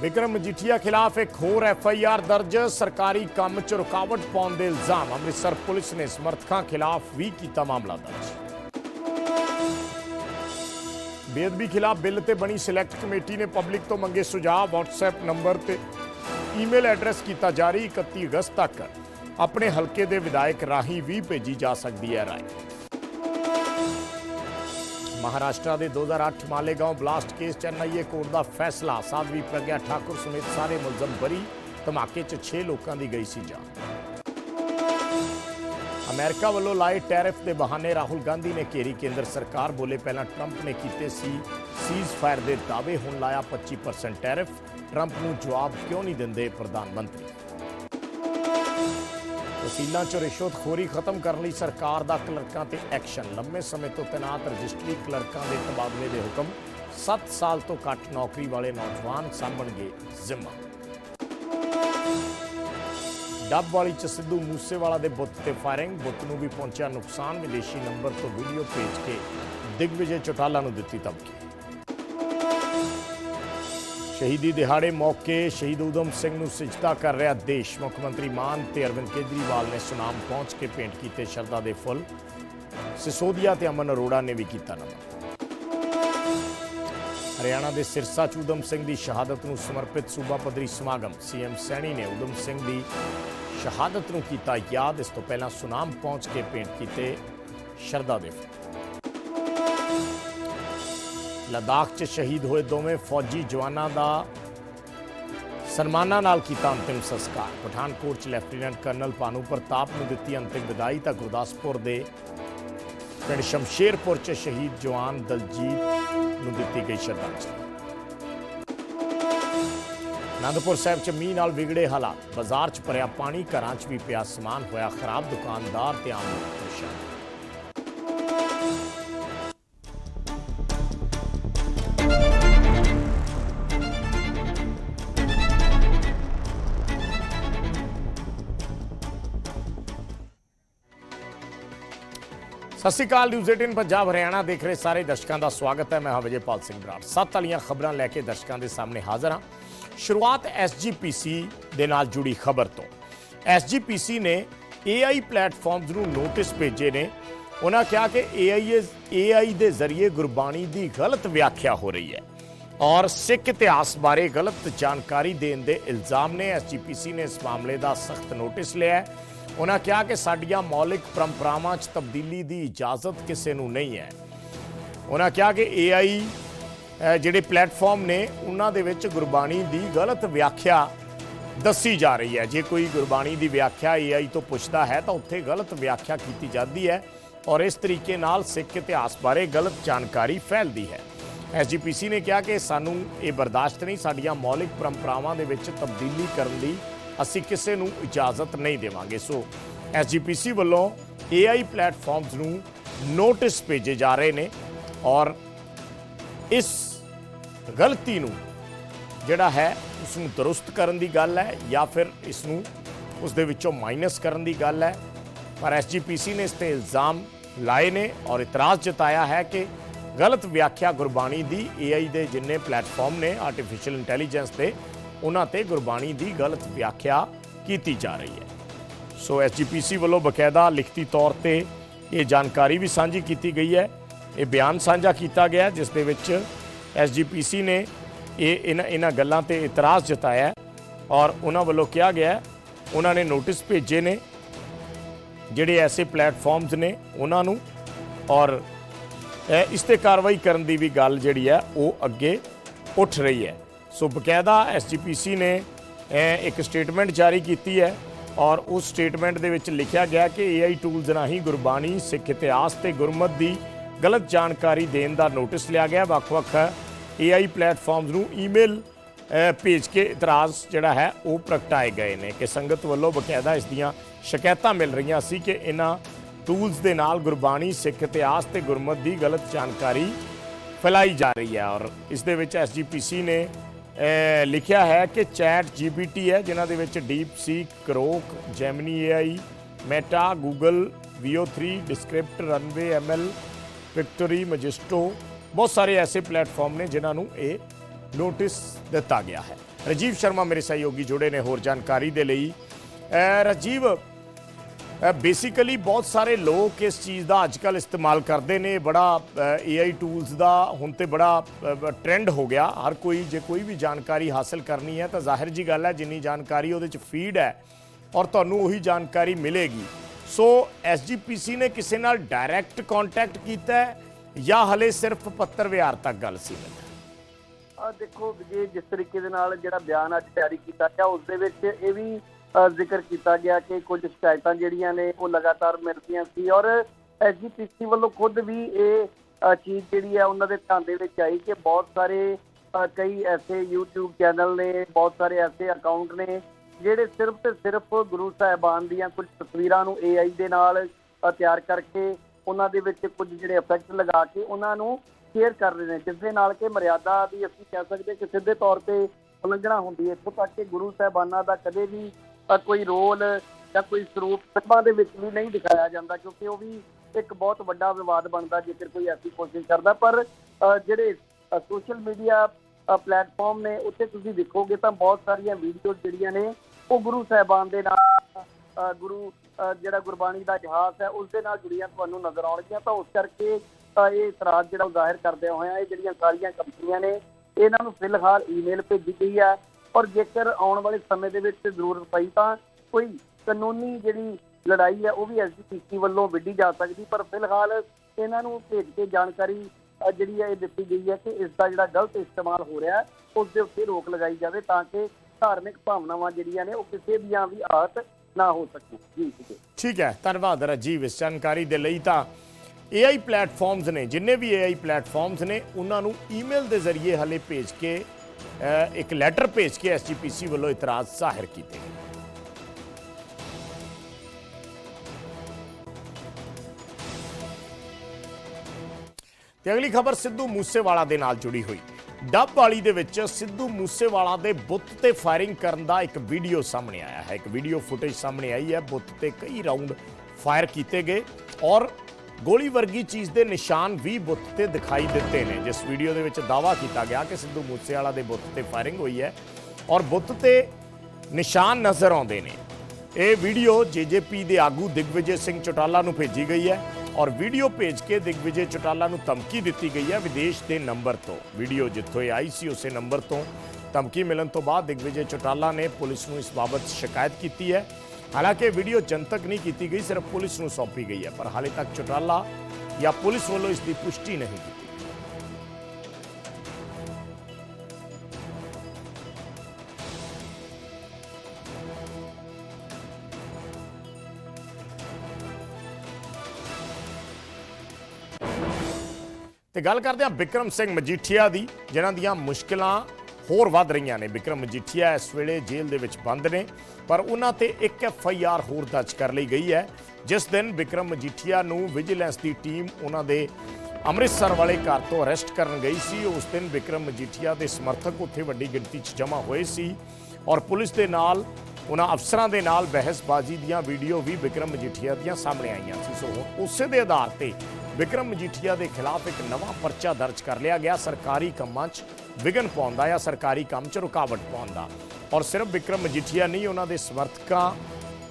ਵਿਕਰਮ ਮਜੀਠੀਆ ਖਿਲਾਫ ਇੱਕ ਹੋਰ ਐਫ ਆਈ ਆਰ ਦਰਜ। ਸਰਕਾਰੀ ਕੰਮ 'ਚ ਰੁਕਾਵਟ ਪਾਉਣ ਦੇ ਇਲਜ਼ਾਮ। ਅੰਮ੍ਰਿਤਸਰ ਪੁਲਿਸ ਨੇ ਸਮਰਥਕਾਂ ਖਿਲਾਫ ਵੀ ਕੀਤਾ ਮਾਮਲਾ ਦਰਜ। ਬੇਅਦਬੀ ਖਿਲਾਫ ਬਿੱਲ ਤੇ ਬਣੀ ਸਿਲੈਕਟ ਕਮੇਟੀ ਨੇ ਪਬਲਿਕ ਤੋਂ ਮੰਗੇ ਸੁਝਾਅ। WhatsApp ਨੰਬਰ ਤੇ ਈਮੇਲ ਐਡਰੈਸ ਕੀਤਾ ਜਾਰੀ। 31 ਅਗਸਤ ਤੱਕ ਆਪਣੇ ਹਲਕੇ ਦੇ ਵਿਧਾਇਕ ਰਾਹੀਂ ਵੀ ਭੇਜੀ ਜਾ ਸਕਦੀ ਹੈ ਰਾਏ। ਮਹਾਰਾਸ਼ਟਰ ਦੇ 2008 ਮਾਲੇਗਾਉਂ ਬਲਾਸਟ ਕੇਸ ਚ ਐਨਆਈਏ ਕੋਰਟ ਦਾ ਫੈਸਲਾ। ਸਾਧਵੀ ਪ੍ਰਗਿਆ ਠਾਕੁਰ ਸਮੇਤ ਸਾਰੇ ਮੁਲਜ਼ਮ ਬਰੀ ਧਮਾਕੇ ਚ 6 ਲੋਕਾਂ ਦੀ ਗਈ ਸੀ ਜਾਨ। ਅਮਰੀਕਾ ਵੱਲੋਂ ਲਾਏ ਟੈਰਿਫ ਦੇ ਬਹਾਨੇ ਰਾਹੁਲ ਗਾਂਧੀ ਨੇ ਘੇਰੀ ਕੇਂਦਰ ਸਰਕਾਰ। ਬੋਲੇ ਪਹਿਲਾਂ ਟਰੰਪ ਨੇ ਕੀਤੇ ਸੀ ਸੀਜ਼ ਫਾਇਰ ਦੇ ਦਾਅਵੇ, ਹੁਣ ਲਾਇਆ 25% ਟੈਰਿਫ। ਟਰੰਪ ਨੂੰ ਜਵਾਬ ਕਿਉਂ ਨਹੀਂ ਦਿੰਦੇ ਪ੍ਰਧਾਨ ਮੰਤਰੀ? ਤਹਿਸੀਲਾਂ 'ਚ ਰਿਸ਼ਵਤਖੋਰੀ ਖਤਮ ਕਰਨ ਲਈ ਸਰਕਾਰ ਦਾ ਕਲਰਕਾਂ ਤੇ ਐਕਸ਼ਨ। ਲੰਮੇ ਸਮੇਂ ਤੋਂ ਤੈਨਾਤ ਰਜਿਸਟਰੀ ਕਲਰਕਾਂ ਦੇ ਤਬਾਦਲੇ ਦੇ ਹੁਕਮ। 7 ਸਾਲ ਤੋਂ ਘੱਟ ਨੌਕਰੀ ਵਾਲੇ ਨੌਜਵਾਨ ਸਾਂਭਣਗੇ ਜ਼ਿੰਮਾ। ਡੱਬ ਵਾਲੀ ਚ ਸਿੱਧੂ ਮੂਸੇਵਾਲਾ ਦੇ ਬੁੱਤ ਤੇ ਫਾਇਰਿੰਗ। ਬੁੱਤ ਨੂੰ ਵੀ ਪਹੁੰਚਿਆ ਨੁਕਸਾਨ। ਵਿਦੇਸ਼ੀ ਨੰਬਰ ਤੋਂ ਵੀਡੀਓ ਭੇਜ ਕੇ ਦਿਗਵਿਜੇ ਚੌਟਾਲਾ ਨੂੰ ਦਿੱਤੀ ਧਮਕੀ। ਸ਼ਹੀਦੀ ਦਿਹਾੜੇ ਮੌਕੇ ਸ਼ਹੀਦ ਊਧਮ ਸਿੰਘ ਨੂੰ ਸਿਜਦਾ ਕਰ ਰਿਹਾ ਦੇਸ਼। ਮੁੱਖ ਮੰਤਰੀ ਮਾਨ ਤੇ ਅਰਵਿੰਦ ਕੇਜਰੀਵਾਲ ਨੇ ਸੁਨਾਮ ਪਹੁੰਚ ਕੇ ਭੇਂਟ ਕੀਤੇ ਸ਼ਰਧਾ ਦੇ ਫੁੱਲ। ਸਿਸੋਦੀਆ ਤੇ ਅਮਨ ਅਰੋੜਾ ਨੇ ਵੀ ਕੀਤਾ ਨਮਨ। ਹਰਿਆਣਾ ਦੇ ਸਿਰਸਾ ਚ ਊਧਮ ਸਿੰਘ ਦੀ ਸ਼ਹਾਦਤ ਨੂੰ ਸਮਰਪਿਤ ਸੂਬਾ ਪੱਧਰੀ ਸਮਾਗਮ ਸੀਐਮ ਸੈਣੀ ਨੇ ਊਧਮ ਸਿੰਘ ਦੀ ਸ਼ਹਾਦਤ ਨੂੰ ਕੀਤਾ ਯਾਦ। ਇਸ ਤੋਂ ਪਹਿਲਾਂ ਸੁਨਾਮ ਪਹੁੰਚ ਕੇ ਭੇਂਟ ਕੀਤੇ ਸ਼ਰਧਾ ਦੇ ਫੁੱਲ। ਲਦਾਖ 'ਚ ਸ਼ਹੀਦ ਹੋਏ ਦੋਵੇਂ ਫੌਜੀ ਜਵਾਨਾਂ ਦਾ ਸਨਮਾਨਾਂ ਨਾਲ ਕੀਤਾ ਅੰਤਿਮ ਸੰਸਕਾਰ ਪਠਾਨਕੋਟ 'ਚ ਲੈਫਟੀਨੈਂਟ ਕਰਨਲ ਭਾਨੂ ਪ੍ਰਤਾਪ ਨੂੰ ਦਿੱਤੀ ਅੰਤਿਮ ਵਿਦਾਈ ਤਾਂ ਗੁਰਦਾਸਪੁਰ ਦੇ ਪਿੰਡ ਸ਼ਮਸ਼ੇਰਪੁਰ 'ਚ ਸ਼ਹੀਦ ਜਵਾਨ ਦਲਜੀਤ ਨੂੰ ਦਿੱਤੀ ਗਈ ਸ਼ਰਧਾਂਜਲੀ ਅਨੰਦਪੁਰ ਸਾਹਿਬ 'ਚ ਮੀਂਹ ਨਾਲ ਵਿਗੜੇ ਹਾਲਾਤ ਬਾਜ਼ਾਰ 'ਚ ਭਰਿਆ ਪਾਣੀ ਘਰਾਂ 'ਚ ਵੀ ਪਿਆ ਸਮਾਨ ਹੋਇਆ ਖਰਾਬ ਦੁਕਾਨਦਾਰ ਤੇ ਆਮ ਲੋਕ ਪਰੇਸ਼ਾਨ ਸਤਿ ਸ਼੍ਰੀ ਅਕਾਲ ਨਿਊਜ਼ 18 ਪੰਜਾਬ, ਹਰਿਆਣਾ ਦੇਖ ਰਹੇ ਸਾਰੇ ਦਰਸ਼ਕਾਂ ਦਾ ਸਵਾਗਤ ਹੈ। ਮੈਂ ਹਾਂ ਵਿਜੇਪਾਲ ਸਿੰਘ ਬਰਾੜ। ਸੱਤ ਵਾਲੀਆਂ ਖਬਰਾਂ ਲੈ ਕੇ ਦਰਸ਼ਕਾਂ ਦੇ ਸਾਹਮਣੇ ਹਾਜ਼ਰ ਹਾਂ। ਸ਼ੁਰੂਆਤ ਐਸਜੀਪੀਸੀ ਦੇ ਨਾਲ ਜੁੜੀ ਖਬਰ ਤੋਂ। ਐਸਜੀਪੀਸੀ ਨੇ AI ਪਲੇਟਫਾਰਮਸ ਨੂੰ ਨੋਟਿਸ ਭੇਜੇ ਨੇ। ਉਹਨਾਂ ਕਿਹਾ ਕਿ AI AI ਦੇ ਜ਼ਰੀਏ ਗੁਰਬਾਣੀ ਦੀ ਗਲਤ ਵਿਆਖਿਆ ਹੋ ਰਹੀ ਹੈ। ਔਰ ਸਿੱਖ ਇਤਿਹਾਸ ਬਾਰੇ ਗਲਤ ਜਾਣਕਾਰੀ ਦੇਣ ਦੇ ਇਲਜ਼ਾਮ ਨੇ। ਐਸਜੀਪੀਸੀ ਨੇ ਇਸ ਮਾਮਲੇ ਦਾ ਸਖਤ ਨੋਟਿਸ ਲਿਆ ਹੈ। ਉਹਨਾਂ ਕਿਹਾ ਕਿ ਸਾਡੀਆਂ ਮੌਲਿਕ ਪਰੰਪਰਾਵਾਂ 'ਚ ਤਬਦੀਲੀ ਦੀ ਇਜਾਜ਼ਤ ਕਿਸੇ ਨੂੰ ਨਹੀਂ ਹੈ। ਉਹਨਾਂ ਕਿਹਾ ਕਿ AI ਅ, ਜਿਹੜੇ ਪਲੇਟਫਾਰਮ ਨੇ ਉਹਨਾਂ ਦੇ ਵਿੱਚ ਗੁਰਬਾਣੀ ਦੀ ਗਲਤ ਵਿਆਖਿਆ ਦੱਸੀ ਜਾ ਰਹੀ ਹੈ। ਜੇ ਕੋਈ ਗੁਰਬਾਣੀ ਦੀ ਵਿਆਖਿਆ AI ਤੋਂ ਪੁੱਛਦਾ ਹੈ ਤਾਂ ਉੱਥੇ ਗਲਤ ਵਿਆਖਿਆ ਕੀਤੀ ਜਾਂਦੀ ਹੈ ਔਰ ਇਸ ਤਰੀਕੇ ਨਾਲ ਸਿੱਖ ਇਤਿਹਾਸ ਬਾਰੇ ਗਲਤ ਜਾਣਕਾਰੀ ਫੈਲਦੀ ਹੈ। ਐਸਜੀਪੀਸੀ ਨੇ ਕਿਹਾ ਕਿ ਸਾਨੂੰ ਇਹ ਬਰਦਾਸ਼ਤ ਨਹੀਂ ਸਾਡੀਆਂ ਮੌਲਿਕ ਪਰੰਪਰਾਵਾਂ ਦੇ ਵਿੱਚ ਤਬਦੀਲੀ ਕਰਨ ਦੀ ਅਸੀਂ ਕਿਸੇ ਨੂੰ ਇਜਾਜ਼ਤ ਨਹੀਂ ਦੇਵਾਂਗੇ। ਸੋ ਐਸਜੀਪੀਸੀ ਵੱਲੋਂ AI ਪਲੇਟਫਾਰਮਸ ਨੂੰ ਨੋਟਿਸ ਭੇਜੇ ਜਾ ਰਹੇ ਨੇ ਔਰ ਇਸ ਗਲਤੀ ਨੂੰ ਜਿਹੜਾ ਹੈ ਉਸ ਨੂੰ ਦਰੁਸਤ ਕਰਨ ਦੀ ਗੱਲ ਹੈ ਜਾਂ ਫਿਰ ਇਸ ਨੂੰ ਉਸ ਦੇ ਵਿੱਚੋਂ ਮਾਈਨਸ ਕਰਨ ਦੀ ਗੱਲ ਹੈ। ਪਰ ਐਸਜੀਪੀਸੀ ਨੇ ਇਸ ਤੇ ਇਲਜ਼ਾਮ ਲਾਏ ਨੇ ਔਰ ਇਤਰਾਜ਼ ਜਤਾਇਆ ਹੈ ਕਿ ਗਲਤ ਵਿਆਖਿਆ ਗੁਰਬਾਣੀ ਦੀ AI ਦੇ ਜਿੰਨੇ ਪਲੇਟਫਾਰਮ ਨੇ ਆਰਟੀਫੀਸ਼ੀਅਲ ਇੰਟੈਲੀਜੈਂਸ ਦੇ ਉਹਨਾਂ ਤੇ ਗੁਰਬਾਣੀ ਦੀ ਗਲਤ ਵਿਆਖਿਆ ਕੀਤੀ ਜਾ ਰਹੀ ਹੈ। ਸੋ ਐਸਜੀਪੀਸੀ ਵੱਲੋਂ ਬਕਾਇਦਾ ਲਿਖਤੀ ਤੌਰ ਤੇ ਇਹ ਜਾਣਕਾਰੀ ਵੀ ਸਾਂਝੀ ਕੀਤੀ ਗਈ ਹੈ। ਇਹ ਬਿਆਨ ਸਾਂਝਾ ਕੀਤਾ ਗਿਆ ਜਿਸ ਦੇ ਵਿੱਚ ਐਸਜੀਪੀਸੀ ਨੇ ਇਹ ਇਹਨਾਂ ਇਹਨਾਂ ਗੱਲਾਂ ਤੇ ਇਤਰਾਜ਼ ਜਤਾਇਆ ਔਰ ਉਹਨਾਂ ਵੱਲੋਂ ਕਿਹਾ ਗਿਆ ਉਹਨਾਂ ਨੇ ਨੋਟਿਸ ਭੇਜੇ ਨੇ, ਜਿਹੜੇ ਐਸੇ ਪਲੇਟਫਾਰਮਸ ਨੇ ਉਹਨਾਂ ਨੂੰ ਔਰ ਇਸ ਤੇ ਕਾਰਵਾਈ ਕਰਨ ਦੀ ਵੀ ਗੱਲ ਜਿਹੜੀ ਹੈ, ਉਹ ਅੱਗੇ ਉੱਠ ਰਹੀ ਹੈ। ਸੋ ਬਕਾਇਦਾ ਐਸਜੀਪੀਸੀ ਨੇ ਇੱਕ ਸਟੇਟਮੈਂਟ ਜਾਰੀ ਕੀਤੀ ਹੈ ਔਰ ਉਸ ਸਟੇਟਮੈਂਟ ਦੇ ਵਿੱਚ ਲਿਖਿਆ ਗਿਆ ਕਿ AI ਟੂਲਸ ਰਾਹੀਂ ਗੁਰਬਾਣੀ, ਸਿੱਖ ਇਤਿਹਾਸ ਤੇ ਗੁਰਮਤ ਦੀ ਗਲਤ ਜਾਣਕਾਰੀ ਦੇਣ ਦਾ ਨੋਟਿਸ ਲਿਆ ਗਿਆ। ਵੱਖ-ਵੱਖ AI ਪਲੇਟਫਾਰਮਸ ਨੂੰ ਈਮੇਲ ਭੇਜ ਕੇ ਇਤਰਾਜ਼ ਜਿਹੜਾ ਹੈ ਉਹ ਪ੍ਰਗਟਾਏ ਗਏ ਨੇ ਕਿ ਸੰਗਤ ਵੱਲੋਂ ਬਕਾਇਦਾ ਇਸ ਦੀਆਂ ਸ਼ਿਕਾਇਤਾਂ ਮਿਲ ਰਹੀਆਂ ਸੀ ਕਿ ਇਹਨਾਂ ਟੂਲਸ ਦੇ ਨਾਲ ਗੁਰਬਾਣੀ, ਸਿੱਖ ਇਤਿਹਾਸ ਤੇ ਗੁਰਮਤ ਦੀ ਗਲਤ ਜਾਣਕਾਰੀ ਫੈਲਾਈ ਜਾ ਰਹੀ ਹੈ ਔਰ ਇਸ ਦੇ ਵਿੱਚ ਐਸਜੀਪੀਸੀ ਨੇ ਲਿਖਿਆ ਹੈ ਕਿ ਚੈਟ ਜੀਪੀਟੀ ਹੈ, ਜਿਨ੍ਹਾਂ ਦੇ ਵਿੱਚ DeepSeek Grok, Gemini AI, Meta, Google VO3 Descript, Runway ML Victory, Magisto, ਬਹੁਤ ਸਾਰੇ ਐਸੇ ਪਲੇਟਫਾਰਮ ਨੇ ਜਿਨ੍ਹਾਂ ਨੂੰ ਇਹ ਨੋਟਿਸ ਦਿੱਤਾ ਗਿਆ ਹੈ। ਰਾਜੀਵ ਸ਼ਰਮਾ ਮੇਰੇ ਸਹਿਯੋਗੀ ਜੁੜੇ ਨੇ ਹੋਰ ਜਾਣਕਾਰੀ ਦੇ ਲਈ। ਅਹ ਰਾਜੀਵ ਬੇਸਿਕਲੀ ਬਹੁਤ ਸਾਰੇ ਲੋਕ ਇਸ ਚੀਜ਼ ਦਾ ਅੱਜਕੱਲ ਇਸਤੇਮਾਲ ਕਰਦੇ ਨੇ। ਬੜਾ AI ਟੂਲਸ ਦਾ ਹੁਣ ਤੇ ਬੜਾ ਟ੍ਰੈਂਡ ਹੋ ਗਿਆ। ਹਰ ਕੋਈ, ਜੇ ਕੋਈ ਵੀ ਜਾਣਕਾਰੀ ਹਾਸਲ ਕਰਨੀ ਹੈ ਤਾਂ ਜ਼ਾਹਿਰ ਜੀ ਗੱਲ ਹੈ, ਜਿੰਨੀ ਜਾਣਕਾਰੀ ਉਹਦੇ ਚ ਫੀਡ ਹੈ ਔਰ ਤੁਹਾਨੂੰ ਉਹੀ ਜਾਣਕਾਰੀ ਮਿਲੇਗੀ। ਸੋ SGPC ਨੇ ਕਿਸੇ ਨਾਲ ਡਾਇਰੈਕਟ ਕੰਟੈਕਟ ਕੀਤਾ ਜਾਂ ਹਲੇ ਸਿਰਫ ਪੱਤਰ ਵਿਹਾਰ ਤੱਕ ਗੱਲ ਸੀ ਹੈ? ਆ ਦੇਖੋ ਵਿਜੇ ਜਿਸ ਤਰੀਕੇ ਦੇ ਨਾਲ ਜਿਹੜਾ ਬਿਆਨ ਅੱਜ ਜਾਰੀ ਕੀਤਾ ਗਿਆ, ਉਸ ਦੇ ਵਿੱਚ ਇਹ ਵੀ ਜ਼ਿਕਰ ਕੀਤਾ ਗਿਆ ਕਿ ਕੁਝ ਸ਼ਿਕਾਇਤਾਂ ਜਿਹੜੀਆਂ ਨੇ ਉਹ ਲਗਾਤਾਰ ਮਿਲਦੀਆਂ ਸੀ ਔਰ ਐਸਜੀਪੀਸੀ ਵੱਲੋਂ ਖੁਦ ਵੀ ਇਹ ਚੀਜ਼ ਜਿਹੜੀ ਹੈ ਉਹਨਾਂ ਦੇ ਧਿਆਨ ਦੇ ਵਿੱਚ ਆਈ ਕਿ ਬਹੁਤ ਸਾਰੇ ਕਈ ਐਸੇ YouTube ਚੈਨਲ ਨੇ, ਬਹੁਤ ਸਾਰੇ ਐਸੇ ਅਕਾਊਂਟ ਨੇ ਜਿਹੜੇ ਸਿਰਫ ਤੇ ਸਿਰਫ ਗੁਰੂ ਸਾਹਿਬਾਨ ਦੀਆਂ ਕੁਝ ਤਸਵੀਰਾਂ ਨੂੰ AI ਦੇ ਨਾਲ ਤਿਆਰ ਕਰਕੇ ਉਹਨਾਂ ਦੇ ਵਿੱਚ ਕੁਝ ਜਿਹੜੇ ਇਫੈਕਟ ਲਗਾ ਕੇ ਉਹਨਾਂ ਨੂੰ ਸ਼ੇਅਰ ਕਰ ਰਹੇ ਨੇ ਜਿਸ ਦੇ ਨਾਲ ਕਿ ਮਰਿਆਦਾ ਦੀ ਅਸੀਂ ਕਹਿ ਸਕਦੇ ਕਿ ਸਿੱਧੇ ਤੌਰ ਤੇ ਉਲੰਘਣਾ ਹੁੰਦੀ ਹੈ। ਇੱਥੋਂ ਤੱਕ ਕਿ ਗੁਰੂ ਸਾਹਿਬਾਨਾਂ ਦਾ ਕਦੇ ਵੀ ਕੋਈ ਰੋਲ ਜਾਂ ਕੋਈ ਸਰੂਪ ਫਿਲਮਾਂ ਦੇ ਵਿੱਚ ਵੀ ਨਹੀਂ ਦਿਖਾਇਆ ਜਾਂਦਾ ਕਿਉਂਕਿ ਉਹ ਵੀ ਇੱਕ ਬਹੁਤ ਵੱਡਾ ਵਿਵਾਦ ਬਣਦਾ ਜੇਕਰ ਕੋਈ ਐਸੀ ਕੋਸ਼ਿਸ਼ ਕਰਦਾ। ਪਰ ਜਿਹੜੇ ਸੋਸ਼ਲ ਮੀਡੀਆ ਪਲੇਟਫਾਰਮ ਨੇ ਉੱਤੇ ਤੁਸੀਂ ਦੇਖੋਗੇ ਤਾਂ ਬਹੁਤ ਸਾਰੀਆਂ ਵੀਡੀਓ ਜਿਹੜੀਆਂ ਨੇ ਉਹ ਗੁਰੂ ਸਾਹਿਬਾਨ ਦੇ ਨਾਲ ਗੁਰੂ ਅ, ਜਿਹੜਾ ਗੁਰਬਾਣੀ ਦਾ ਇਤਿਹਾਸ ਹੈ ਉਸ ਦੇ ਨਾਲ ਜੁੜੀਆਂ ਤੁਹਾਨੂੰ ਨਜ਼ਰ ਆਉਣਗੀਆਂ ਤਾਂ ਉਸ ਕਰਕੇ ਇਹ ਇਤਰਾਜ਼ ਜਿਹੜਾ ਉਹ ਜ਼ਾਹਿਰ ਕਰਦੇ ਹੋਇਆ ਇਹ ਜਿਹੜੀਆਂ ਸਾਰੀਆਂ ਕੰਪਨੀਆਂ ਨੇ ਇਹਨਾਂ ਨੂੰ ਫਿਲਹਾਲ ਈਮੇਲ ਭੇਜੀ ਗਈ ਹੈ ਔਰ ਜੇਕਰ ਆਉਣ ਵਾਲੇ ਸਮੇਂ ਦੇ ਵਿੱਚ ਜ਼ਰੂਰਤ ਪਈ, ਤਾਂ ਕੋਈ ਕਾਨੂੰਨੀ ਜਿਹੜੀ ਲੜਾਈ ਹੈ, ਉਹ ਵੀ ਐਸਜੀਪੀਸੀ ਵੱਲੋਂ ਵਿੱਢੀ ਜਾ ਸਕਦੀ। ਪਰ ਫਿਲਹਾਲ ਇਹਨਾਂ ਨੂੰ ਭੇਜ ਕੇ ਜਾਣਕਾਰੀ ਜਿਹੜੀ ਹੈ, ਇਹ ਦਿੱਤੀ ਗਈ ਹੈ ਕਿ ਇਸ ਦਾ ਜਿਹੜਾ ਗਲਤ ਇਸਤੇਮਾਲ ਹੋ ਰਿਹਾ ਹੈ, ਉਸ ਦੇ ਉੱਤੇ ਰੋਕ ਲਗਾਈ ਜਾਵੇ ਤਾਂ ਕਿ ਧਾਰਮਿਕ ਭਾਵਨਾਵਾਂ ਜਿਹੜੀਆਂ ਨੇ, ਉਹ ਕਿਸੇ ਦੀਆਂ ਵੀ ਆਤ ਨਾ ਹੋ ਸਕੇ ਜੀ ਜੀ ਠੀਕ ਹੈ। ਧੰਨਵਾਦ ਰਾਜੀਵ ਇਸ ਜਾਣਕਾਰੀ ਦੇ ਲਈ। ਤਾਂ AI ਪਲੇਟਫਾਰਮਸ ਨੇ, ਜਿੰਨੇ ਵੀ AI ਪਲੇਟਫਾਰਮਸ ਨੇ, ਉਹਨਾਂ ਨੂੰ ਈਮੇਲ ਦੇ ਜ਼ਰੀਏ ਹਲੇ ਭੇਜ ਕੇ ਇੱਕ ਲੈਟਰ ਭੇਜ ਕੇ SGPC ਵੱਲੋਂ ਇਤਰਾਜ਼ ਜ਼ਾਹਿਰ ਕੀਤੇ ਗਏ। ਤੇ ਅਗਲੀ ਖਬਰ ਸਿੱਧੂ ਮੂਸੇਵਾਲਾ ਦੇ ਨਾਲ ਜੁੜੀ ਹੋਈ। ਡੱਬ ਵਾਲੀ ਦੇ ਵਿੱਚ ਸਿੱਧੂ ਮੂਸੇਵਾਲਾ ਦੇ ਬੁੱਤ ਤੇ ਫਾਇਰਿੰਗ ਕਰਨ ਦਾ ਇੱਕ ਵੀਡੀਓ ਸਾਹਮਣੇ ਆਇਆ ਹੈ। ਇੱਕ ਵੀਡੀਓ ਫੁਟੇਜ ਸਾਹਮਣੇ ਆਈ ਹੈ। ਬੁੱਤ ਤੇ ਕਈ ਰਾਉਂਡ ਫਾਇਰ ਕੀਤੇ ਗਏ ਔਰ ਗੋਲੀ ਵਰਗੀ ਚੀਜ਼ ਦੇ ਨਿਸ਼ਾਨ ਵੀ ਬੁੱਤ ਤੇ ਦਿਖਾਈ ਦਿੱਤੇ ਨੇ। ਜਿਸ ਵੀਡੀਓ ਦੇ ਵਿੱਚ ਦਾਵਾ ਕੀਤਾ ਗਿਆ ਕਿ ਸਿੱਧੂ ਮੂਸੇਵਾਲਾ ਦੇ ਬੁੱਤ ਤੇ ਫਾਇਰਿੰਗ ਹੋਈ ਹੈ ਔਰ ਬੁੱਤ ਤੇ ਨਿਸ਼ਾਨ ਨਜ਼ਰ ਆਉਂਦੇ ਨੇ। ਇਹ ਵੀਡੀਓ ਜੇਜੇਪੀ ਦੇ ਆਗੂ ਦਿਗਵਿਜੇ ਸਿੰਘ ਚੋਟਾਲਾ ਨੂੰ ਭੇਜੀ ਗਈ ਹੈ ਔਰ ਵੀਡੀਓ ਭੇਜ ਕੇ ਦਿਗਵਿਜੇ ਚੋਟਾਲਾ ਨੂੰ ਧਮਕੀ ਦਿੱਤੀ ਗਈ ਹੈ ਵਿਦੇਸ਼ ਦੇ ਨੰਬਰ ਤੋਂ। ਵੀਡੀਓ ਜਿੱਥੋਂ ਇਹ ਆਈ ਸੀ, ਉਸੇ ਨੰਬਰ ਤੋਂ। ਧਮਕੀ ਮਿਲਣ ਤੋਂ ਬਾਅਦ ਦਿਗਵਿਜੇ ਚੋਟਾਲਾ ਨੇ ਪੁਲਿਸ ਨੂੰ ਇਸ ਬਾਬਤ ਸ਼ਿਕਾਇਤ ਕੀਤੀ ਹੈ ਹਾਲਾਂਕਿ ਵੀਡੀਓ ਜਨਤਕ ਨਹੀਂ ਕੀਤੀ ਗਈ, ਸਿਰਫ ਪੁਲਿਸ ਨੂੰ ਸੌਂਪੀ ਗਈ ਹੈ, ਪਰ ਹਾਲੇ ਤੱਕ ਚਟਾਲਾ ਜਾਂ ਪੁਲਿਸ ਵੱਲੋਂ ਇਸ ਦੀ ਪੁਸ਼ਟੀ ਨਹੀਂ ਕੀਤੀ। ਤੇ ਗੱਲ ਕਰਦੇ ਹਾਂ ਵਿਕਰਮ ਸਿੰਘ ਮਜੀਠੀਆ ਦੀ, ਜਿਨ੍ਹਾਂ ਦੀਆਂ ਮੁਸ਼ਕਲਾਂ ਹੋਰ ਵੱਧ ਰਹੀਆਂ ਨੇ। ਵਿਕਰਮ ਮਜੀਠੀਆ ਇਸ ਵੇਲੇ ਜੇਲ੍ਹ ਦੇ ਵਿੱਚ ਬੰਦ ਨੇ, ਪਰ ਉਹਨਾਂ ਤੇ ਇੱਕ ਐਫ ਆਈ ਆਰ ਹੋਰ ਦਰਜ ਕਰ ਲਈ ਗਈ ਹੈ। ਜਿਸ ਦਿਨ ਵਿਕਰਮ ਮਜੀਠੀਆ ਨੂੰ ਵਿਜੀਲੈਂਸ ਦੀ ਟੀਮ ਉਹਨਾਂ ਦੇ ਅੰਮ੍ਰਿਤਸਰ ਵਾਲੇ ਘਰ ਤੋਂ ਅਰੈਸਟ ਕਰਨ ਗਈ ਸੀ। ਉਸ ਦਿਨ ਵਿਕਰਮ ਮਜੀਠੀਆ ਦੇ ਸਮਰਥਕ ਉੱਥੇ ਵੱਡੀ ਗਿਣਤੀ 'ਚ ਜਮ੍ਹਾਂ ਹੋਏ ਸੀ ਔਰ ਪੁਲਿਸ ਦੇ ਨਾਲ, ਉਹਨਾਂ ਅਫਸਰਾਂ ਦੇ ਨਾਲ ਬਹਿਸਬਾਜ਼ੀ ਦੀਆਂ ਵੀਡੀਓ ਵੀ ਵਿਕਰਮ ਮਜੀਠੀਆ ਦੀਆਂ ਸਾਹਮਣੇ ਆਈਆਂ ਸੀ। ਸੋ ਉਸੇ ਦੇ ਆਧਾਰ ਤੇ ਵਿਕਰਮ ਮਜੀਠੀਆ ਦੇ ਖਿਲਾਫ ਇੱਕ ਨਵਾਂ ਪਰਚਾ ਦਰਜ ਕਰ ਲਿਆ ਗਿਆ। ਸਰਕਾਰੀ ਕੰਮਾਂ 'ਚ ਵਿਘਨ ਪਾਉਣ ਦਾ ਜਾਂ ਸਰਕਾਰੀ ਕੰਮ 'ਚ ਰੁਕਾਵਟ ਪਾਉਣ ਦਾ। ਔਰ ਸਿਰਫ ਵਿਕਰਮ ਮਜੀਠੀਆ ਨਹੀਂ, ਉਹਨਾਂ ਦੇ ਸਮਰਥਕਾਂ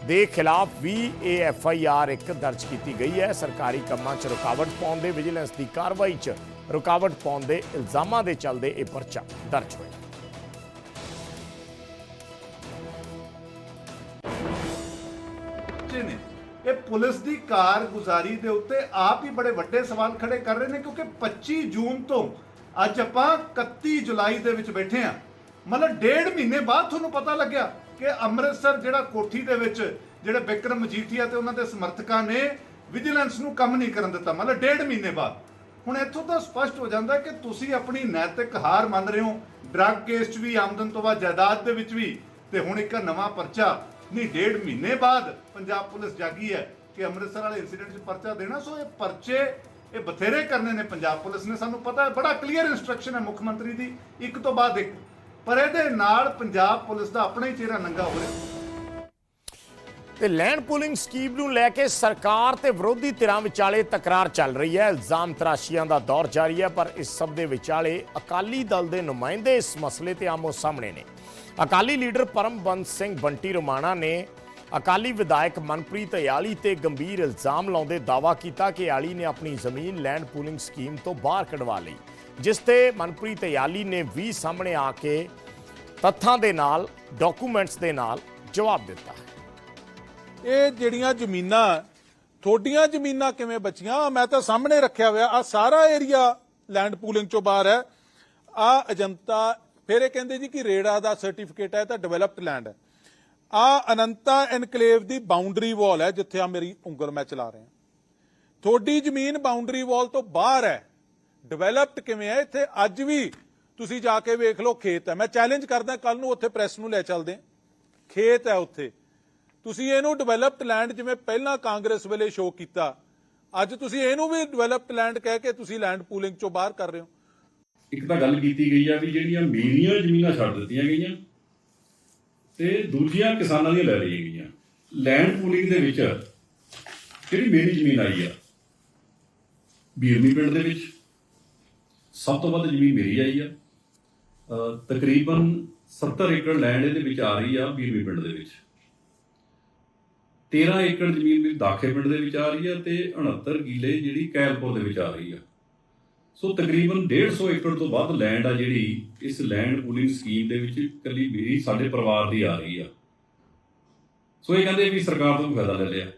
ਦੇ ਖਿਲਾਫ ਵੀ ਇਹ ਐਫ ਆਈ ਆਰ ਇੱਕ ਦਰਜ ਕੀਤੀ ਗਈ ਹੈ। ਸਰਕਾਰੀ ਕੰਮਾਂ 'ਚ ਰੁਕਾਵਟ ਪਾਉਣ ਦੇ ਵਿਜੀਲੈਂਸ ਦੀ ਕਾਰਵਾਈ 'ਚ ਰੁਕਾਵਟ ਪਾਉਣ ਦੇ ਇਲਜ਼ਾਮਾਂ ਦੇ ਚੱਲਦੇ ਇਹ ਪਰਚਾ ਦਰਜ ਹੋਇਆ। ਪੁਲਿਸ ਦੀ ਕਾਰਗੁਜ਼ਾਰੀ ਦੇ ਉੱਤੇ ਆਪ ਹੀ ਬੜੇ ਵੱਡੇ ਸਵਾਲ ਖੜੇ ਕਰ ਰਹੇ ਨੇ, ਕਿਉਂਕਿ 25 ਜੂਨ ਤੋਂ ਅੱਜ ਆਪਾਂ 31 ਜੁਲਾਈ ਦੇ ਵਿੱਚ ਬੈਠੇ ਆ ਮਤਲਬ ਡੇਢ ਮਹੀਨੇ ਬਾਅਦ ਤੁਹਾਨੂੰ ਪਤਾ ਲੱਗਿਆ ਕਿ ਅੰਮ੍ਰਿਤਸਰ ਜਿਹੜਾ ਕੋਠੀ ਦੇ ਵਿੱਚ ਜਿਹੜੇ ਵਿਕਰਮ ਮਜੀਠੀਆ ਤੇ ਉਹਨਾਂ ਦੇ ਸਮਰਥਕਾਂ ਨੇ ਵਿਜੀਲੈਂਸ ਨੂੰ ਕੰਮ ਨਹੀਂ ਕਰਨ ਦਿੱਤਾ, ਮਤਲਬ ਡੇਢ ਮਹੀਨੇ ਬਾਅਦ। ਹੁਣ ਇੱਥੋਂ ਤਾਂ ਸਪਸ਼ਟ ਹੋ ਜਾਂਦਾ ਕਿ ਤੁਸੀਂ ਆਪਣੀ ਨੈਤਿਕ ਹਾਰ ਮੰਨ ਰਹੇ ਹੋ। ਡਰੱਗ ਕੇਸ 'ਚ ਵੀ, ਆਮਦਨ ਤੋਂ ਬਾਅਦ ਜਾਇਦਾਦ ਦੇ ਵਿੱਚ ਵੀ, ਤੇ ਹੁਣ ਇੱਕ ਨਵਾਂ ਪਰਚਾ। ਨਹੀਂ, ਡੇਢ ਮਹੀਨੇ ਬਾਅਦ ਪੰਜਾਬ ਪੁਲਿਸ ਜਾਗੀ ਹੈ। ਕਿ ਅੰਮ੍ਰਿਤਸਰ ਵਾਲੇ ਇਨਸੀਡੈਂਟ 'ਚ ਪਰਚਾ ਦੇਣਾ, ਸੋ ਇਹ ਪਰਚੇ ਇਹ ਬਥੇਰੇ ਕਰਨੇ ਨੇ ਪੰਜਾਬ ਪੁਲਿਸ ਨੇ, ਸਾਨੂੰ ਪਤਾ ਹੈ, ਬੜਾ ਕਲੀਅਰ ਇਨਸਟਰਕਸ਼ਨ ਹੈ ਮੁੱਖ ਮੰਤਰੀ ਦੀ, ਇੱਕ ਤੋਂ ਬਾਅਦ ਇੱਕ। ਪਰ ਇਹਦੇ ਨਾਲ ਪੰਜਾਬ ਪੁਲਿਸ ਦਾ ਆਪਣਾ ਹੀ ਚਿਹਰਾ ਨੰਗਾ ਹੋ ਰਿਹਾ। ਤੇ ਲੈਂਡ ਪੂਲਿੰਗ ਸਕੀਮ ਨੂੰ ਲੈ ਕੇ ਸਰਕਾਰ ਤੇ ਵਿਰੋਧੀ ਧਿਰਾਂ ਵਿਚਾਲੇ ਤਕਰਾਰ ਚੱਲ ਰਹੀ ਹੈ। ਇਲਜ਼ਾਮ ਤਰਾਸ਼ੀਆਂ ਦਾ ਦੌਰ ਜਾਰੀ ਹੈ, ਪਰ ਇਸ ਸਭ ਦੇ ਵਿਚਾਲੇ ਅਕਾਲੀ ਦਲ ਦੇ ਨੁਮਾਇੰਦੇ ਇਸ ਮਸਲੇ ਤੇ ਆਮੋ ਸਾਹਮਣੇ ਨੇ। ਅਕਾਲੀ ਲੀਡਰ ਪਰਮਬੰਦ ਸਿੰਘ ਬੰਟੀ ਰੋਮਾਣਾ ਨੇ ਅਕਾਲੀ ਵਿਧਾਇਕ ਮਨਪ੍ਰੀਤ ਅਯਾਲੀ ਤੇ ਗੰਭੀਰ ਇਲਜ਼ਾਮ ਲਾਉਂਦੇ ਦਾਅਵਾ ਕੀਤਾ ਕਿ ਅਯਾਲੀ ਨੇ ਆਪਣੀ ਜ਼ਮੀਨ ਲੈਂਡ ਪੂਲਿੰਗ ਸਕੀਮ ਤੋਂ ਬਾਹਰ ਕਢਵਾ ਲਈ, ਜਿਸ ਤੇ ਮਨਪ੍ਰੀਤ ਅਯਾਲੀ ਨੇ ਵੀ ਸਾਹਮਣੇ ਆ ਕੇ ਤੱਥਾਂ ਦੇ ਨਾਲ, ਡਾਕੂਮੈਂਟਸ ਦੇ ਨਾਲ ਜਵਾਬ ਦਿੱਤਾ। ਹੈ ਇਹ ਜਿਹੜੀਆਂ ਜ਼ਮੀਨਾਂ, ਥੋਡੀਆਂ ਜ਼ਮੀਨਾਂ ਕਿਵੇਂ ਬਚੀਆਂ ਮੈਂ ਤਾਂ ਸਾਹਮਣੇ ਰੱਖਿਆ ਹੋਇਆ ਆ ਸਾਰਾ ਏਰੀਆ ਲੈਂਡ ਪੂਲਿੰਗ ਚੋਂ ਬਾਹਰ ਹੈ। ਆ ਅਜੰਤਾ ਫਿਰ ਇਹ ਕਹਿੰਦੇ ਜੀ ਕਿ ਰੇੜਾ ਦਾ ਸਰਟੀਫਿਕੇਟ ਹੈ ਤਾਂ ਡਿਵੈਲਪਡ ਲੈਂਡ ਹੈ। ਆ ਅਨੰਤਾ ਐਨਕਲੇਵ ਦੀ ਬਾਉਂਡਰੀ ਵਾਲ ਹੈ, ਜਿੱਥੇ ਆ ਮੇਰੀ ਉਂਗਲ ਮੈਂ ਚਲਾ ਰਿਹਾ। ਤੁਹਾਡੀ ਜ਼ਮੀਨ ਬਾਉਂਡਰੀ ਵਾਲ ਤੋਂ ਬਾਹਰ ਹੈ। ਡਿਵੈਲਪਡ ਕਿਵੇਂ ਹੈ? ਇੱਥੇ ਅੱਜ ਵੀ ਤੁਸੀਂ ਜਾ ਕੇ ਵੇਖ ਲਓ, ਖੇਤ ਹੈ। ਮੈਂ ਚੈਲੰਜ ਕਰਦਾ ਕੱਲ ਨੂੰ ਉੱਥੇ ਪ੍ਰੈਸ ਨੂੰ ਲੈ ਚੱਲਦੇ ਖੇਤ ਹੈ ਉੱਥੇ। ਤੁਸੀਂ ਇਹਨੂੰ ਡਿਵੈਲਪਡ ਲੈਂਡ ਜਿਵੇਂ ਪਹਿਲਾਂ ਕਾਂਗਰਸ ਵੇਲੇ ਸ਼ੋਅ ਕੀਤਾ। ਅੱਜ ਤੁਸੀਂ ਇਹਨੂੰ ਵੀ ਡਿਵੈਲਪਡ ਲੈਂਡ ਕਹਿ ਕੇ ਤੁਸੀਂ ਲੈਂਡ ਪੂਲਿੰਗ ਚੋਂ ਬਾਹਰ ਕਰ ਰਹੇ ਹੋ। ਇੱਕ ਤਾਂ ਗੱਲ ਕੀਤੀ ਗਈ ਆ ਵੀ ਜਿਹੜੀਆਂ ਮੇਰੀਆਂ ਜ਼ਮੀਨਾਂ ਛੱਡ ਦਿੱਤੀਆਂ ਗਈਆਂ ਤੇ ਦੂਜੀਆਂ ਕਿਸਾਨਾਂ ਦੀਆਂ ਲੈ ਲਈਆਂ ਗਈਆਂ। ਲੈਂਡ ਪੂਲਿੰਗ ਦੇ ਵਿੱਚ ਜਿਹੜੀ ਮੇਰੀ ਜ਼ਮੀਨ ਆਈ ਆ ਬੀਰਮੀ ਪਿੰਡ ਦੇ ਵਿੱਚ ਸਭ ਤੋਂ ਵੱਧ ਜ਼ਮੀਨ ਮੇਰੀ ਆਈ ਆ। ਤਕਰੀਬਨ 70 ਏਕੜ ਲੈਂਡ ਇਹਦੇ ਵਿੱਚ ਆ ਰਹੀ ਆ ਬੀਰਮੀ ਪਿੰਡ ਦੇ ਵਿੱਚ। 13 ਏਕੜ ਜ਼ਮੀਨ ਮੇਰੀ ਦਾਖੇ ਪਿੰਡ ਦੇ ਵਿੱਚ ਆ ਰਹੀ ਆ ਤੇ 69 ਕਿਲੇ ਜਿਹੜੀ ਕੈਲਪੁਰ ਦੇ ਵਿੱਚ ਆ ਰਹੀ ਆ। ਸੋ ਤਕਰੀਬਨ 150 ਏਕੜ ਤੋਂ ਵੱਧ ਲੈਂਡ ਆ ਜਿਹੜੀ ਇਸ ਲੈਂਡ ਪੂਲਿੰਗ ਸਕੀਮ ਦੇ ਵਿੱਚ ਇਕੱਲੀ ਮੇਰੀ, ਸਾਡੇ ਪਰਿਵਾਰ ਦੀ ਆ ਰਹੀ ਆ। ਸੋ ਇਹ ਕਹਿੰਦੇ ਵੀ ਸਰਕਾਰ ਤੋਂ ਫਾਇਦਾ ਲੈ ਲਿਆ।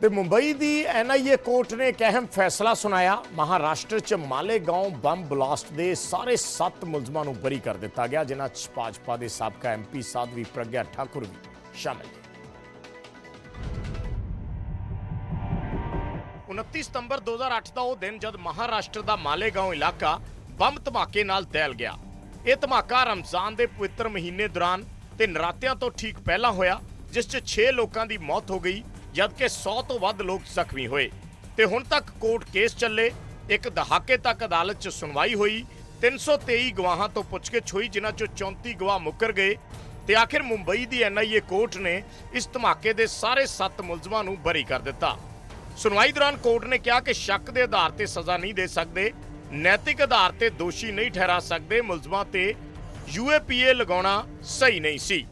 ਤੇ ਮੁੰਬਈ ਦੀ ਐਨਆਈਏ ਕੋਰਟ ਨੇ ਇੱਕ ਅਹਿਮ ਫੈਸਲਾ ਸੁਣਾਇਆ। ਮਹਾਰਾਸ਼ਟਰ ਚ ਮਾਲੇਗਾਉਂ ਬੰਬ ਬਲਾਸਟ ਦੇ ਸਾਰੇ 7 ਮੁਲਜ਼ਮਾਂ ਨੂੰ ਬਰੀ ਕਰ ਦਿੱਤਾ ਗਿਆ, ਜਿਨ੍ਹਾਂ ਚ ਭਾਜਪਾ ਦੇ ਸਾਬਕਾ ਐਮਪੀ ਸਾਧਵੀ ਪ੍ਰਗਿਆ ਠਾਕੁਰ ਵੀ ਸ਼ਾਮਿਲ ਨੇ। 29 ਸਤੰਬਰ 2008 ਦਾ ਉਹ ਦਿਨ ਜਦ ਮਹਾਰਾਸ਼ਟਰ ਦਾ ਮਾਲੇਗਾਉਂ ਇਲਾਕਾ ਬੰਬ ਧਮਾਕੇ ਨਾਲ ਦਹਿਲ ਗਿਆ। ਇਹ ਧਮਾਕਾ ਰਮਜ਼ਾਨ ਦੇ ਪਵਿੱਤਰ ਮਹੀਨੇ ਦੌਰਾਨ ਤੇ ਨਰਾਤਿਆਂ ਤੋਂ ਠੀਕ ਪਹਿਲਾਂ ਹੋਇਆ, ਜਿਸ 'ਚ 6 ਲੋਕਾਂ ਦੀ ਮੌਤ ਹੋ ਗਈ, ਜਦਕਿ 100 ਤੋਂ ਵੱਧ ਲੋਕ ਜ਼ਖਮੀ ਹੋਏ। ਤੇ ਹੁਣ ਤੱਕ ਕੋਰਟ ਕੇਸ ਚੱਲੇ, ਇੱਕ ਦਹਾਕੇ ਤੱਕ ਅਦਾਲਤ 'ਚ ਸੁਣਵਾਈ ਹੋਈ 323 ਗਵਾਹਾਂ ਤੋਂ ਪੁੱਛਗਿੱਛ ਹੋਈ, ਜਿਨ੍ਹਾਂ 'ਚੋਂ 34 ਗਵਾਹ ਮੁੱਕਰ ਗਏ। ਤੇ ਆਖਿਰ ਮੁੰਬਈ ਦੀ ਐਨਆਈਏ ਕੋਰਟ ਨੇ ਇਸ ਧਮਾਕੇ ਦੇ ਸਾਰੇ 7 ਮੁਲਜ਼ਮਾਂ ਨੂੰ ਬਰੀ ਕਰ ਦਿੱਤਾ। ਸੁਣਵਾਈ ਦੌਰਾਨ ਕੋਰਟ ਨੇ ਕਿਹਾ ਕਿ ਸ਼ੱਕ ਦੇ ਆਧਾਰ ਤੇ ਸਜ਼ਾ ਨਹੀਂ ਦੇ ਸਕਦੇ ਨੈਤਿਕ ਆਧਾਰ ਤੇ ਦੋਸ਼ੀ ਨਹੀਂ ਠਹਿਰਾ ਸਕਦੇ ਮੁਲਜ਼ਮਾਂ ਤੇ ਯੂਏਪੀਏ ਲਗਾਉਣਾ ਸਹੀ ਨਹੀਂ ਸੀ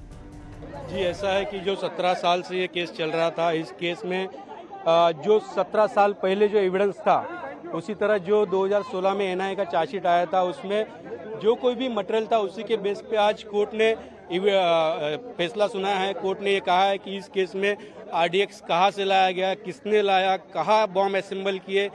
जी ऐसा है कि जो 17 साल से ये केस चल रहा था इस केस में अ, जो 17 साल पहले जो एविडेंस था उसी तरह जो 2016 में एनआईए का चार्जशीट आया था उसमें जो कोई भी मटेरियल था उसी के बेस पे आज कोर्ट ने इव- अ, फैसला सुनाया है कोर्ट ने ये कहा है कि इस केस में आरडीएक्स कहाँ से लाया गया किसने लाया कहाँ बॉम्ब असेंबल किए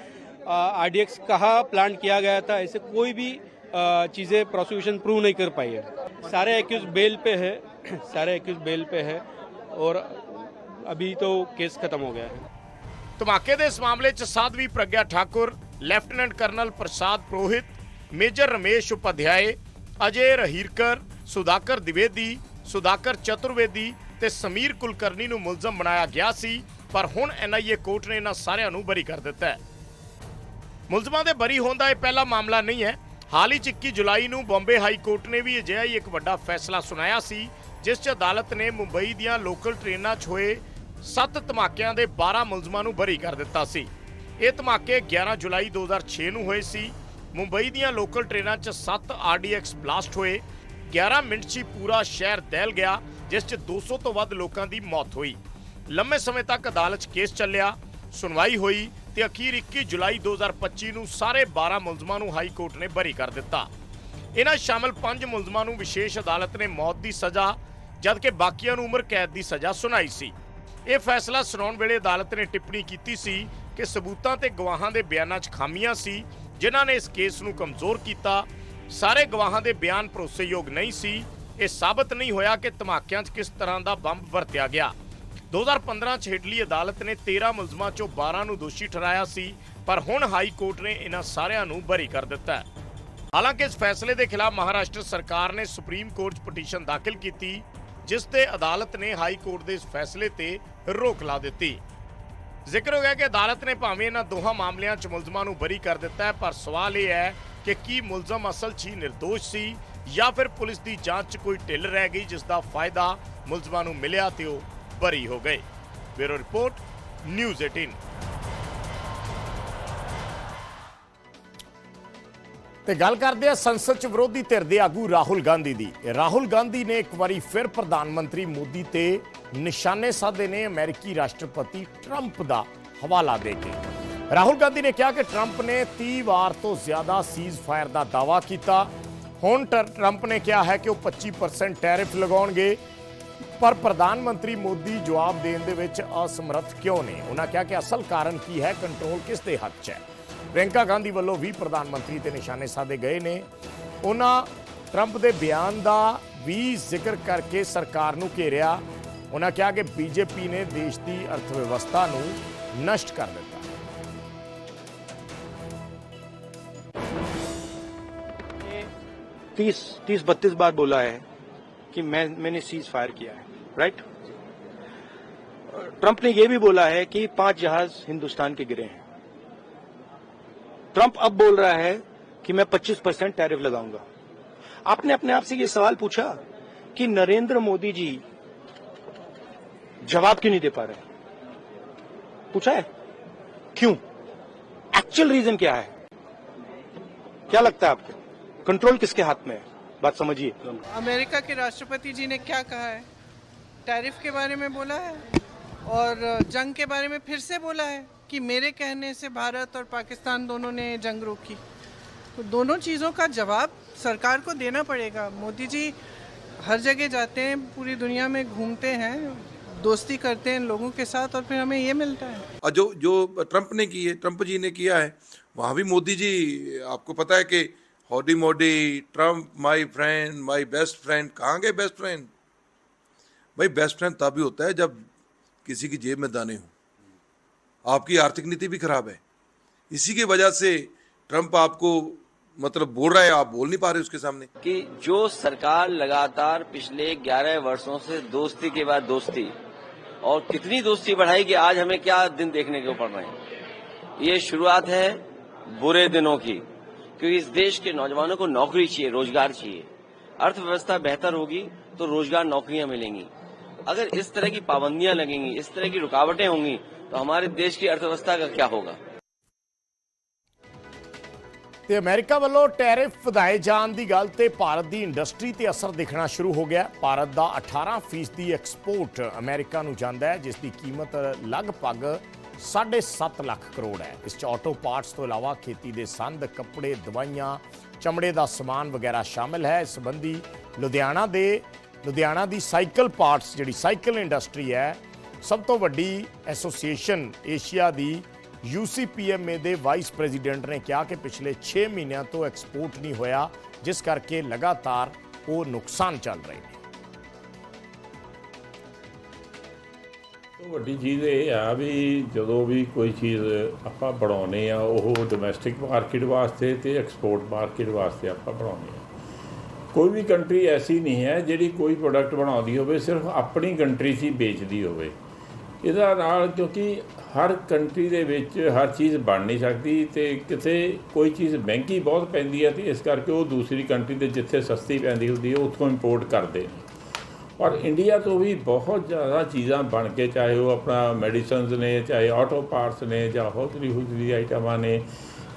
आरडीएक्स कहाँ प्लांट किया गया था ऐसे कोई भी अ, चीज़ें प्रोसिक्यूशन प्रूव नहीं कर पाई है सारे एक्यूज बेल पे है सारे एक्यूज बेल पे है और अभी तो केस खत्म हो गया है ਧਮਾਕੇ ਦੇ ਇਸ ਮਾਮਲੇ 'ਚ Sadhvi Pragya Thakur lieutenant colonel Prasad Purohit major Ramesh Upadhyay Ajay Rahirkar Sudhakar Dwivedi Sudhakar Chaturvedi ਤੇ ਸਮੀਰ ਕੁਲਕਰਨੀ ਨੂੰ ਮੁਲਜ਼ਮ ਬਣਾਇਆ ਗਿਆ ਸੀ, ਪਰ ਹੁਣ ਐਨਆਈਏ ਕੋਰਟ ਨੇ ਇਹਨਾਂ ਸਾਰਿਆਂ ਨੂੰ ਬਰੀ ਕਰ ਦਿੱਤਾ ਹੈ। ਮੁਲਜ਼ਮਾਂ ਦੇ ਬਰੀ ਹੋਣ ਦਾ ਇਹ ਪਹਿਲਾ ਮਾਮਲਾ ਨਹੀਂ ਹੈ। ਹਾਲ ਹੀ 'ਚ 21 ਜੁਲਾਈ ਨੂੰ ਬੰਬੇ ਹਾਈ ਕੋਰਟ ਨੇ ਵੀ ਅਜਿਹਾ ਹੀ ਇੱਕ ਵੱਡਾ ਫੈਸਲਾ ਸੁਣਾਇਆ ਸੀ, ਜਿਸ 'ਚ ਅਦਾਲਤ ਨੇ ਮੁੰਬਈ ਦੀਆਂ ਲੋਕਲ ਟ੍ਰੇਨਾਂ 'ਚ ਹੋਏ 7 ਧਮਾਕਿਆਂ ਦੇ 12 ਮੁਲਜ਼ਮਾਂ ਨੂੰ ਬਰੀ ਕਰ ਦਿੱਤਾ ਸੀ। ਇਹ ਧਮਾਕੇ 11 ਜੁਲਾਈ 2006 ਨੂੰ ਹੋਏ ਸੀ। ਮੁੰਬਈ ਦੀਆਂ ਲੋਕਲ ਟ੍ਰੇਨਾਂ 'ਚ 7 ਆਰਡੀਐਕਸ ਬਲਾਸਟ ਹੋਏ 11 ਮਿੰਟ 'ਚ ਹੀ ਪੂਰਾ ਸ਼ਹਿਰ ਦਹਿਲ ਗਿਆ ਜਿਸ 'ਚ 200 ਤੋਂ ਵੱਧ ਲੋਕਾਂ ਦੀ ਮੌਤ ਹੋਈ। ਲੰਮੇ ਸਮੇਂ ਤੱਕ ਅਦਾਲਤ 'ਚ ਕੇਸ ਚੱਲਿਆ, ਸੁਣਵਾਈ ਹੋਈ ਤੇ ਅਖੀਰ 21 ਜੁਲਾਈ 2025 ਨੂੰ ਸਾਰੇ 12 ਮੁਲਜ਼ਮਾਂ ਨੂੰ ਹਾਈ ਕੋਰਟ ਨੇ ਬਰੀ ਕਰ ਦਿੱਤਾ। ਇਹਨਾਂ ਸ਼ਾਮਲ 5 ਮੁਲਜ਼ਮਾਂ ਨੂੰ ਵਿਸ਼ੇਸ਼ ਅਦਾਲਤ ਨੇ ਮੌਤ ਦੀ ਸਜ਼ਾ, ਜਦਕਿ ਬਾਕੀਆਂ ਨੂੰ ਉਮਰ ਕੈਦ ਦੀ ਸਜ਼ਾ ਸੁਣਾਈ ਸੀ। ਇਹ ਫੈਸਲਾ ਸੁਣਾਉਣ ਵੇਲੇ ਅਦਾਲਤ ਨੇ ਟਿੱਪਣੀ ਕੀਤੀ ਸੀ ਕਿ ਸਬੂਤਾਂ ਤੇ ਗਵਾਹਾਂ ਦੇ ਬਿਆਨਾਂ 'ਚ ਖਾਮੀਆਂ ਸੀ, ਜਿਨ੍ਹਾਂ ਨੇ ਇਸ ਕੇਸ ਨੂੰ ਕਮਜ਼ੋਰ ਕੀਤਾ। ਸਾਰੇ ਗਵਾਹਾਂ ਦੇ ਬਿਆਨ ਭਰੋਸੇਯੋਗ ਨਹੀਂ ਸੀ ਇਹ ਸਾਬਤ ਨਹੀਂ ਹੋਇਆ ਕਿ ਧਮਾਕਿਆਂ 'ਚ ਕਿਸ ਤਰ੍ਹਾਂ ਦਾ ਬੰਬ ਵਰਤਿਆ ਗਿਆ। 2015 ਚ ਹੇਠਲੀ ਅਦਾਲਤ ਨੇ 13 ਮੁਲਜ਼ਮਾਂ ਚੋਂ 12 ਨੂੰ ਦੋਸ਼ੀ ਠਹਿਰਾਇਆ ਸੀ, ਪਰ ਹੁਣ ਹਾਈ ਕੋਰਟ ਨੇ ਇਹਨਾਂ ਸਾਰਿਆਂ ਨੂੰ ਬਰੀ ਕਰ ਦਿੱਤਾ ਹੈ। ਹਾਲਾਂਕਿ ਇਸ ਫੈਸਲੇ ਦੇ ਖਿਲਾਫ ਮਹਾਰਾਸ਼ਟਰ ਸਰਕਾਰ ਨੇ ਸੁਪਰੀਮ ਕੋਰਟ 'ਚ ਪਟੀਸ਼ਨ ਦਾਖਲ ਕੀਤੀ, ਜਿਸ ਤੇ ਅਦਾਲਤ ਨੇ ਹਾਈ ਕੋਰਟ ਦੇ ਇਸ ਫੈਸਲੇ ਤੇ ਰੋਕ ਲਾ ਦਿੱਤੀ। ਜ਼ਿਕਰ ਹੋ ਗਿਆ ਕਿ ਅਦਾਲਤ ਨੇ ਭਾਵੇਂ ਇਹਨਾਂ ਦੋਹਾਂ ਮਾਮਲਿਆਂ 'ਚ ਮੁਲਜ਼ਮਾਂ ਨੂੰ ਬਰੀ ਕਰ ਦਿੱਤਾ ਹੈ, ਪਰ ਸਵਾਲ ਇਹ ਹੈ ਕਿ ਕੀ ਮੁਲਜ਼ਮ ਅਸਲ 'ਚ ਹੀ ਨਿਰਦੋਸ਼ ਸੀ ਜਾਂ ਫਿਰ ਪੁਲਿਸ ਦੀ ਜਾਂਚ 'ਚ ਕੋਈ ਢਿੱਲ ਰਹਿ ਗਈ, ਜਿਸ ਦਾ ਫਾਇਦਾ ਮੁਲਜ਼ਮਾਂ ਨੂੰ ਮਿਲਿਆ ਤੇ ਉਹ ਬਰੀ ਹੋ ਗਏ। ਬਿਊਰੋ ਰਿਪੋਰਟ, ਨਿਊਜ਼ 18 ਤੇ ਗੱਲ ਕਰਦੇ ਆ ਸੰਸਦ ਚ ਵਿਰੋਧੀ ਧਿਰ ਦੇ ਆਗੂ ਰਾਹੁਲ ਗਾਂਧੀ ਦੀ। ਰਾਹੁਲ ਗਾਂਧੀ ਨੇ ਇੱਕ ਵਾਰੀ ਫਿਰ ਪ੍ਰਧਾਨ ਮੰਤਰੀ ਮੋਦੀ ਤੇ ਨਿਸ਼ਾਨੇ ਸਾਧੇ ਨੇ ਅਮਰੀਕੀ ਰਾਸ਼ਟਰਪਤੀ ਟਰੰਪ ਦਾ ਹਵਾਲਾ ਦੇ ਕੇ। ਰਾਹੁਲ ਗਾਂਧੀ ਨੇ ਕਿਹਾ ਕਿ ਟਰੰਪ ਨੇ 30 ਵਾਰ ਤੋਂ ਜ਼ਿਆਦਾ ਸੀਜ਼ ਫਾਇਰ ਦਾ ਦਾਅਵਾ ਕੀਤਾ। ਹੁਣ ਟਰ- ਟਰੰਪ ਨੇ ਕਿਹਾ ਹੈ ਕਿ ਉਹ 25% ਟੈਰਿਫ ਲਗਾਉਣਗੇ। ਪਰ ਪ੍ਰਧਾਨ ਮੰਤਰੀ ਮੋਦੀ ਜਵਾਬ ਦੇਣ ਦੇ ਵਿੱਚ ਅਸਮਰੱਥ ਕਿਉਂ ਨੇ? ਉਹਨਾਂ ਕਿਹਾ ਕਿ ਅਸਲ ਕਾਰਨ ਕੀ ਹੈ, ਕੰਟਰੋਲ ਕਿਸ ਦੇ ਹੱਥ 'ਚ ਹੈ? ਪ੍ਰਿੰਕਾ ਗਾਂਧੀ ਵੱਲੋਂ ਵੀ ਪ੍ਰਧਾਨ ਮੰਤਰੀ ਤੇ ਨਿਸ਼ਾਨੇ ਸਾਧੇ ਗਏ ਨੇ। ਉਹਨਾਂ ਟਰੰਪ ਦੇ ਬਿਆਨ ਦਾ ਵੀ ਜ਼ਿਕਰ ਕਰਕੇ ਸਰਕਾਰ ਨੂੰ ਘੇਰਿਆ। ਉਹਨਾਂ ਕਿਹਾ ਕਿ ਬੀਜੇਪੀ ਨੇ ਦੇਸ਼ ਦੀ ਅਰਥ ਵਿਵਸਥਾ ਨੂੰ ਨਸ਼ਟ ਕਰ ਦਿੱਤਾ। तीस तीस, बत्तीस बार बोला है कि मैं, मैंने सीज फायर किया है राइट ट्रंप ने यह भी बोला है कि पाँच जहाज़ हिंदुस्तान के गिरे हैं। ट्रंप अब बोल रहा है कि मैं 25 परसेंट टैरिफ लगाऊँगा। आपने अपने आप से यह सवाल पूछा कि नरेंद्र मोदी जी जवाब क्यों नहीं दे पा रहे पूछा है? क्यों? एक्चुअल रीजन क्या है? क्या लगता है आपको? कंट्रोल किसके हाथ में है? बात समझिए। अमेरिका के राष्ट्रपति जी ने क्या कहा है? टैरिफ के बारे में बोला है? और जंग के बारे में फिर से बोला है कि मेरे कहने से भारत और पाकिस्तान दोनों ने जंग रोकी? तो दोनों चीज़ों का जवाब सरकार को देना पड़ेगा। मोदी जी हर जगह जाते हैं पूरी दुनिया में घूमते हैं दोस्ती करते हैं लोगों के साथ और फिर हमें ये मिलता है। और जो जो ट्रंप ने की है ट्रंप जी ने किया है वहाँ भी मोदी जी आपको पता है कि howdy Modi Trump, my friend, my best friend, कहाँ गए बेस्ट फ्रेंड? भाई, बेस्ट फ्रेंड तभी होता है जब किसी की जेब में दाने हो। आपकी आर्थिक नीति भी खराब है। इसी की वजह से ट्रंप आपको मतलब बोल रहा है, आप बोल नहीं पा रहे उसके सामने। कि जो सरकार लगातार पिछले 11 वर्षों से दोस्ती के बाद दोस्ती और कितनी दोस्ती बढ़ाई कि आज हमें क्या दिन देखने को पड़ रहे हैं। ये शुरुआत है बुरे दिनों की। क्योंकि इस देश के नौजवानों को नौकरी चाहिए रोजगार चाहिए अर्थव्यवस्था बेहतर होगी तो रोजगार नौकरियां मिलेंगी अगर इस तरह की पाबंदियां लगेंगी इस तरह की रुकावटें होंगी तो हमारे देश की अर्थव्यवस्था का क्या होगा ਤੇ ਅਮਰੀਕਾ ਵੱਲੋਂ ਟੈਰਿਫ ਵਧਾਏ ਜਾਣ ਦੀ ਗੱਲ ਤੇ ਭਾਰਤ ਦੀ ਇੰਡਸਟਰੀ ਤੇ ਅਸਰ ਦਿਖਣਾ ਸ਼ੁਰੂ ਹੋ ਗਿਆ ਭਾਰਤ ਦਾ 18% ਐਕਸਪੋਰਟ ਅਮਰੀਕਾ ਨੂੰ ਜਾਂਦਾ ਹੈ ਜਿਸ ਦੀ ਕੀਮਤ ਲਗਭਗ 7.5 ਲੱਖ ਕਰੋੜ ਹੈ। ਇਸ 'ਚ ਆਟੋ ਪਾਰਟਸ ਤੋਂ ਇਲਾਵਾ ਖੇਤੀ ਦੇ ਸੰਦ, ਕੱਪੜੇ, ਦਵਾਈਆਂ, ਚਮੜੇ ਦਾ ਸਮਾਨ ਵਗੈਰਾ ਸ਼ਾਮਿਲ ਹੈ। ਇਸ ਸੰਬੰਧੀ ਲੁਧਿਆਣਾ ਦੇ, ਲੁਧਿਆਣਾ ਦੀ ਸਾਈਕਲ ਪਾਰਟਸ ਜਿਹੜੀ ਸਾਈਕਲ ਇੰਡਸਟਰੀ ਹੈ, ਸਭ ਤੋਂ ਵੱਡੀ ਐਸੋਸੀਏਸ਼ਨ ਏਸ਼ੀਆ ਦੀ ਯੂਸੀਪੀਐਮਏ ਦੇ ਵਾਈਸ ਪ੍ਰੈਜ਼ੀਡੈਂਟ ਨੇ ਕਿਹਾ ਕਿ ਪਿਛਲੇ 6 ਮਹੀਨਿਆਂ ਤੋਂ ਐਕਸਪੋਰਟ ਨਹੀਂ ਹੋਇਆ, ਜਿਸ ਕਰਕੇ ਲਗਾਤਾਰ ਉਹ ਨੁਕਸਾਨ ਚੱਲ ਰਹੇ ਨੇ। ਵੱਡੀ ਚੀਜ਼ ਇਹ ਆ ਵੀ ਜਦੋਂ ਵੀ ਕੋਈ ਚੀਜ਼ ਆਪਾਂ ਬਣਾਉਨੇ ਆ, ਉਹ ਡੋਮੈਸਟਿਕ ਮਾਰਕੀਟ ਵਾਸਤੇ ਤੇ ਐਕਸਪੋਰਟ ਮਾਰਕੀਟ ਵਾਸਤੇ ਆਪਾਂ ਬਣਾਉਨੇ ਆ। ਕੋਈ ਵੀ ਕੰਟਰੀ ਐਸੀ ਨਹੀਂ ਹੈ ਜਿਹੜੀ ਕੋਈ ਪ੍ਰੋਡਕਟ ਬਣਾਉਂਦੀ ਹੋਵੇ, ਸਿਰਫ ਆਪਣੀ ਕੰਟਰੀ 'ਚ ਹੀ ਵੇਚਦੀ ਹੋਵੇ। ਇਹਦਾ ਨਾਲ ਕਿਉਂਕਿ ਹਰ ਕੰਟਰੀ ਦੇ ਵਿੱਚ ਹਰ ਚੀਜ਼ ਬਣ ਨਹੀਂ ਸਕਦੀ ਤੇ ਕਿਤੇ ਕੋਈ ਚੀਜ਼ ਮਹਿੰਗੀ ਬਹੁਤ ਪੈਂਦੀ ਹੈ ਤੇ ਇਸ ਕਰਕੇ ਉਹ ਦੂਸਰੀ ਕੰਟਰੀ ਦੇ ਜਿੱਥੇ ਸਸਤੀ ਪੈਂਦੀ ਹੁੰਦੀ ਹੈ, ਉੱਥੋਂ ਇੰਪੋਰਟ ਕਰਦੇ ਨੇ। ਔਰ ਇੰਡੀਆ ਤੋਂ ਵੀ ਬਹੁਤ ਜ਼ਿਆਦਾ ਚੀਜ਼ਾਂ ਬਣ ਕੇ, ਚਾਹੇ ਉਹ ਆਪਣਾ ਮੈਡੀਸਨਸ ਨੇ, ਚਾਹੇ ਆਟੋ ਪਾਰਟਸ ਨੇ, ਜਾਂ ਹੋਤਰੀ ਹੁਤਰੀ ਆਈਟਮਾਂ ਨੇ,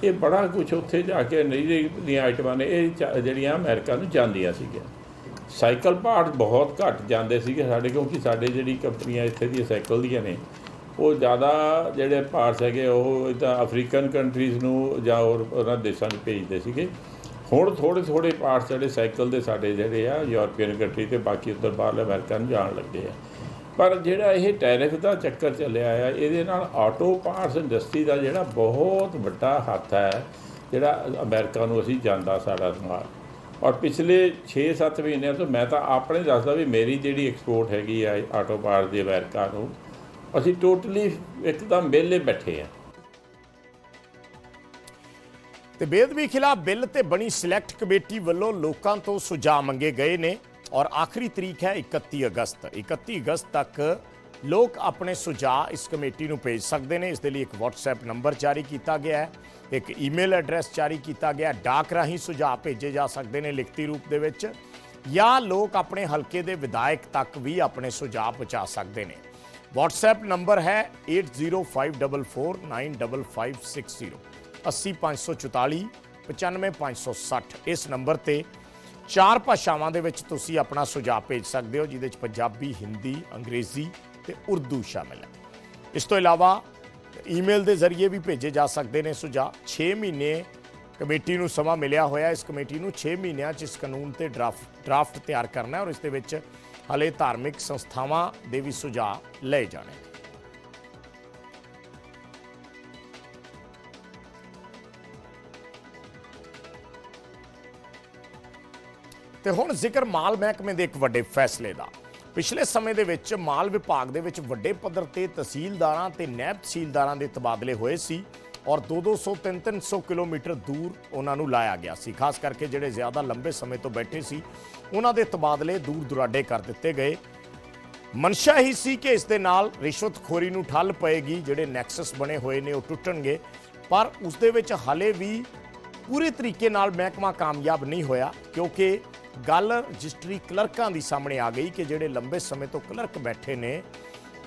ਇਹ ਬੜਾ ਕੁਝ ਉੱਥੇ ਜਾ ਕੇ ਨਹੀਂ ਦੀਆਂ ਆਈਟਮਾਂ ਨੇ, ਇਹ ਚ- ਜਿਹੜੀਆਂ ਅਮਰੀਕਾ ਨੂੰ ਜਾਂਦੀਆਂ ਸੀਗੀਆਂ। ਸਾਈਕਲ ਪਾਰਟ ਬਹੁਤ ਘੱਟ ਜਾਂਦੇ ਸੀਗੇ ਸਾਡੇ, ਕਿਉਂਕਿ ਸਾਡੇ ਜਿਹੜੀ ਕੰਪਨੀਆਂ ਇੱਥੇ ਦੀਆਂ ਸਾਈਕਲ ਦੀਆਂ ਨੇ, ਉਹ ਜ਼ਿਆਦਾ ਜਿਹੜੇ ਪਾਰਟਸ ਹੈਗੇ, ਉਹ ਇਦਾਂ ਅਫਰੀਕਨ ਕੰਟਰੀਜ਼ ਨੂੰ ਜਾਂ ਹੋਰ ਉਹਨਾਂ ਦੇਸ਼ਾਂ ਨੂੰ ਭੇਜਦੇ ਸੀਗੇ। ਹੁਣ ਥੋੜੇ ਥੋੜੇ ਪਾਰਟਸ ਜਿਹੜੇ ਸਾਈਕਲ ਦੇ ਸਾਡੇ ਜਿਹੜੇ ਆ, ਯੂਰਪੀਅਨ ਕੰਟਰੀ ਤੇ ਬਾਕੀ ਉੱਧਰ ਬਾਹਰਲੇ ਅਮਰੀਕਾ ਨੂੰ ਜਾਣ ਲੱਗੇ ਆ। ਪਰ ਜਿਹੜਾ ਇਹ ਟੈਰਿਫ ਦਾ ਚੱਕਰ ਚੱਲਿਆ ਆ, ਇਹਦੇ ਨਾਲ ਆਟੋ ਪਾਰਟਸ ਇੰਡਸਟਰੀ ਦਾ ਜਿਹੜਾ ਬਹੁਤ ਵੱਡਾ ਹੱਥ ਹੈ, ਜਿਹੜਾ ਅਮਰੀਕਾ ਨੂੰ ਅਸੀਂ ਜਾਂਦਾ ਸਾਡਾ ਸਮਾਨ ਔਰ ਪਿਛਲੇ 6-7 ਮਹੀਨਿਆਂ ਤੋਂ ਮੈਂ ਤਾਂ ਆਪਣੇ ਦੱਸਦਾ ਵੀ ਮੇਰੀ ਜਿਹੜੀ ਐਕਸਪੋਰਟ ਹੈਗੀ ਆ, ਆਟੋ ਪਾਰਟਸ ਦੀ ਅਮਰੀਕਾ ਨੂੰ, ਅਸੀਂ ਟੋਟਲੀ ਇੱਕਦਮ ਵਿਹਲੇ ਬੈਠੇ ਆ। ਤੇ ਬੇਦਬੀ ਖਿਲਾਫ ਬਿੱਲ ਤੇ ਬਣੀ ਸਿਲੈਕਟ ਕਮੇਟੀ ਵੱਲੋਂ ਲੋਕਾਂ ਤੋਂ ਸੁਝਾਅ ਮੰਗੇ ਗਏ ਨੇ ਔਰ ਆਖਰੀ ਤਰੀਕ ਹੈ 31 ਅਗਸਤ। 31 ਅਗਸਤ ਤੱਕ ਲੋਕ ਆਪਣੇ ਸੁਝਾਅ ਇਸ ਕਮੇਟੀ ਨੂੰ ਭੇਜ ਸਕਦੇ ਨੇ। ਇਸ ਦੇ ਲਈ ਇੱਕ WhatsApp ਨੰਬਰ ਜਾਰੀ ਕੀਤਾ ਗਿਆ ਹੈ, ਇੱਕ ਈਮੇਲ ਐਡਰੈਸ ਜਾਰੀ ਕੀਤਾ ਗਿਆ ਹੈ। ਡਾਕ ਰਾਹੀਂ ਸੁਝਾਅ ਭੇਜੇ ਜਾ ਸਕਦੇ ਨੇ ਲਿਖਤੀ ਰੂਪ ਦੇ ਵਿੱਚ ਜਾਂ ਲੋਕ ਆਪਣੇ ਹਲਕੇ ਦੇ ਵਿਧਾਇਕ ਤੱਕ ਵੀ ਆਪਣੇ ਸੁਝਾਅ ਪਹੁੰਚਾ ਸਕਦੇ ਨੇ। WhatsApp ਨੰਬਰ ਹੈ 8054495560 80544 95560 ਇਸ ਨੰਬਰ ਤੇ ਚਾਰ ਭਾਸ਼ਾਵਾਂ ਦੇ ਵਿੱਚ ਤੁਸੀਂ ਆਪਣਾ ਸੁਝਾਅ ਭੇਜ ਸਕਦੇ ਹੋ, ਜਿਹਦੇ ਵਿੱਚ ਪੰਜਾਬੀ, ਹਿੰਦੀ, ਅੰਗਰੇਜ਼ੀ ਤੇ ਉਰਦੂ ਸ਼ਾਮਿਲ ਹੈ। ਇਸ ਤੋਂ ਇਲਾਵਾ ਈਮੇਲ ਦੇ ਜ਼ਰੀਏ ਵੀ ਭੇਜੇ ਜਾ ਸਕਦੇ ਨੇ ਸੁਝਾਅ। 6 ਮਹੀਨੇ ਕਮੇਟੀ ਨੂੰ ਸਮਾਂ ਮਿਲਿਆ ਹੋਇਆ ਇਸ ਕਮੇਟੀ ਨੂੰ 6 ਮਹੀਨਿਆਂ 'ਚ ਇਸ ਕਾਨੂੰਨ ਤੇ ਡਰਾਫਟ ਡਰਾਫਟ ਤਿਆਰ ਕਰਨਾ ਹੈ ਔਰ ਇਸ ਦੇ ਵਿੱਚ ਹਲੇ ਧਾਰਮਿਕ ਸੰਸਥਾਵਾਂ ਦੇ ਵੀ ਸੁਝਾਅ ਲਏ ਜਾਣੇ ਨੇ। ਤੇ ਹੁਣ ਜ਼ਿਕਰ ਮਾਲ ਮਹਿਕਮੇ ਦੇ ਇੱਕ ਵੱਡੇ ਫੈਸਲੇ ਦਾ। ਪਿਛਲੇ ਸਮੇਂ ਦੇ ਵਿੱਚ ਮਾਲ ਵਿਭਾਗ ਦੇ ਵਿੱਚ ਵੱਡੇ ਪੱਧਰ ਤੇ ਤਹਿਸੀਲਦਾਰਾਂ ਤੇ ਨੈਬ ਤਹਿਸੀਲਦਾਰਾਂ ਦੇ ਤਬਾਦਲੇ ਹੋਏ ਸੀ ਔਰ 2-200 3-300 ਕਿਲੋਮੀਟਰ ਦੂਰ ਉਹਨਾਂ ਨੂੰ ਲਾਇਆ ਗਿਆ ਸੀ। ਖਾਸ ਕਰਕੇ ਜਿਹੜੇ ਜ਼ਿਆਦਾ ਲੰਬੇ ਸਮੇਂ ਤੋਂ ਬੈਠੇ ਸੀ, ਉਹਨਾਂ ਦੇ ਤਬਾਦਲੇ ਦੂਰ ਦੁਰਾਡੇ ਕਰ ਦਿੱਤੇ ਗਏ। ਮਨਸ਼ਾ ਹੀ ਸੀ ਕਿ ਇਸ ਦੇ ਨਾਲ ਰਿਸ਼ਵਤਖੋਰੀ ਨੂੰ ਠੱਲ ਪਏਗੀ, ਜਿਹੜੇ ਨੈਕਸਸ ਬਣੇ ਹੋਏ ਨੇ ਉਹ ਟੁੱਟਣਗੇ। ਪਰ ਉਸ ਦੇ ਵਿੱਚ ਹਾਲੇ ਵੀ ਪੂਰੇ ਤਰੀਕੇ ਨਾਲ ਮਹਿਕਮਾ ਕਾਮਯਾਬ ਨਹੀਂ ਹੋਇਆ, ਕਿਉਂਕਿ ਗੱਲ ਰਜਿਸਟਰੀ ਕਲਰਕਾਂ ਦੀ ਸਾਹਮਣੇ ਆ ਗਈ ਕਿ ਜਿਹੜੇ ਲੰਬੇ ਸਮੇਂ ਤੋਂ ਕਲਰਕ ਬੈਠੇ ਨੇ,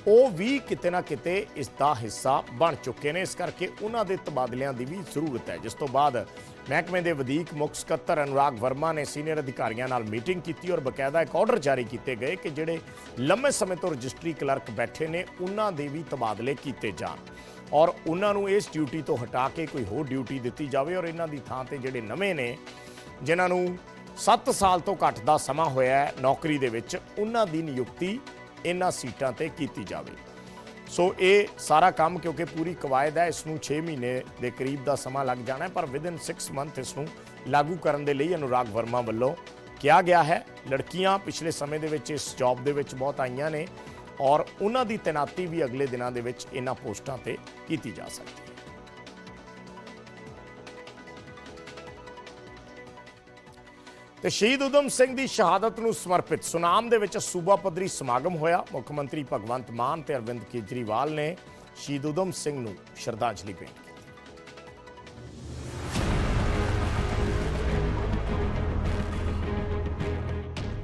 ਉਹ ਵੀ ਕਿਤੇ ਨਾ ਕਿਤੇ ਇਸ ਦਾ ਹਿੱਸਾ ਬਣ ਚੁੱਕੇ ਨੇ। ਇਸ ਕਰਕੇ ਉਹਨਾਂ ਦੇ ਤਬਾਦਲਿਆਂ ਦੀ ਵੀ ਜ਼ਰੂਰਤ ਹੈ। ਜਿਸ ਤੋਂ ਬਾਅਦ ਮਹਿਕਮੇ ਦੇ ਵਧੀਕ ਮੁੱਖ ਸਕੱਤਰ ਅਨੁਰਾਗ ਵਰਮਾ ਨੇ ਸੀਨੀਅਰ ਅਧਿਕਾਰੀਆਂ ਨਾਲ ਮੀਟਿੰਗ ਕੀਤੀ ਔਰ ਬਕਾਇਦਾ ਇੱਕ ਆਰਡਰ ਜਾਰੀ ਕੀਤੇ ਗਏ ਕਿ ਜਿਹੜੇ ਲੰਮੇ ਸਮੇਂ ਤੋਂ ਰਜਿਸਟਰੀ ਕਲਰਕ ਬੈਠੇ ਨੇ, ਉਹਨਾਂ ਦੇ ਵੀ ਤਬਾਦਲੇ ਕੀਤੇ ਜਾਣ ਔਰ ਉਹਨਾਂ ਨੂੰ ਇਸ ਡਿਊਟੀ ਤੋਂ ਹਟਾ ਕੇ ਕੋਈ ਹੋਰ ਡਿਊਟੀ ਦਿੱਤੀ ਜਾਵੇ ਔਰ ਇਹਨਾਂ ਦੀ ਥਾਂ ਤੇ ਜਿਹੜੇ ਨਵੇਂ ਨੇ, ਜਿਨ੍ਹਾਂ ਨੂੰ 7 ਸਾਲ ਤੋਂ ਘੱਟ ਦਾ ਸਮਾਂ ਹੋਇਆ ਹੈ ਨੌਕਰੀ ਦੇ ਵਿੱਚ। ਉਹਨਾਂ ਦੀ ਨਿਯੁਕਤੀ ਇਹਨਾਂ ਸੀਟਾਂ ਤੇ ਕੀਤੀ ਜਾਵੇ। ਸੋ ਇਹ ਸਾਰਾ ਕੰਮ ਕਿਉਂਕਿ ਪੂਰੀ ਕਵਾਇਦ ਹੈ, ਇਸ ਨੂੰ 6 ਮਹੀਨੇ ਦੇ ਕਰੀਬ ਦਾ ਸਮਾਂ ਲੱਗ ਜਾਣਾ ਹੈ, ਪਰ ਵਿਦਨ 6 ਮੰਥ ਇਸ ਨੂੰ ਲਾਗੂ ਕਰਨ ਦੇ ਲਈ ਅਨੁਰਾਗ ਵਰਮਾ ਵੱਲੋਂ ਕਿਹਾ ਗਿਆ ਹੈ। ਲੜਕੀਆਂ ਪਿਛਲੇ ਸਮੇਂ ਦੇ ਵਿੱਚ ਇਸ ਜੌਬ ਦੇ ਵਿੱਚ ਬਹੁਤ ਆਈਆਂ ਨੇ ਔਰ ਉਹਨਾਂ ਦੀ ਤੈਨਾਤੀ ਵੀ ਅਗਲੇ ਦਿਨਾਂ ਦੇ ਵਿੱਚ ਇਹਨਾਂ ਪੋਸਟਾਂ ਤੇ ਕੀਤੀ ਜਾ ਸਕਦੀ ਹੈ। ਤੇ ਸ਼ਹੀਦ ਉਦਮ ਸਿੰਘ ਦੀ ਸ਼ਹਾਦਤ ਨੂੰ ਸਮਰਪਿਤ ਸੁਨਾਮ ਦੇ ਵਿੱਚ ਸੂਬਾ ਪੱਧਰੀ ਸਮਾਗਮ ਹੋਇਆ। ਮੁੱਖ ਮੰਤਰੀ ਭਗਵੰਤ ਮਾਨ ਤੇ ਅਰਵਿੰਦ ਕੇਜਰੀਵਾਲ ਨੇ ਸ਼ਹੀਦ ਉਦਮ ਸਿੰਘ ਨੂੰ ਸ਼ਰਧਾਂਜਲੀ ਭੇਂਟ ਕੀਤੀ।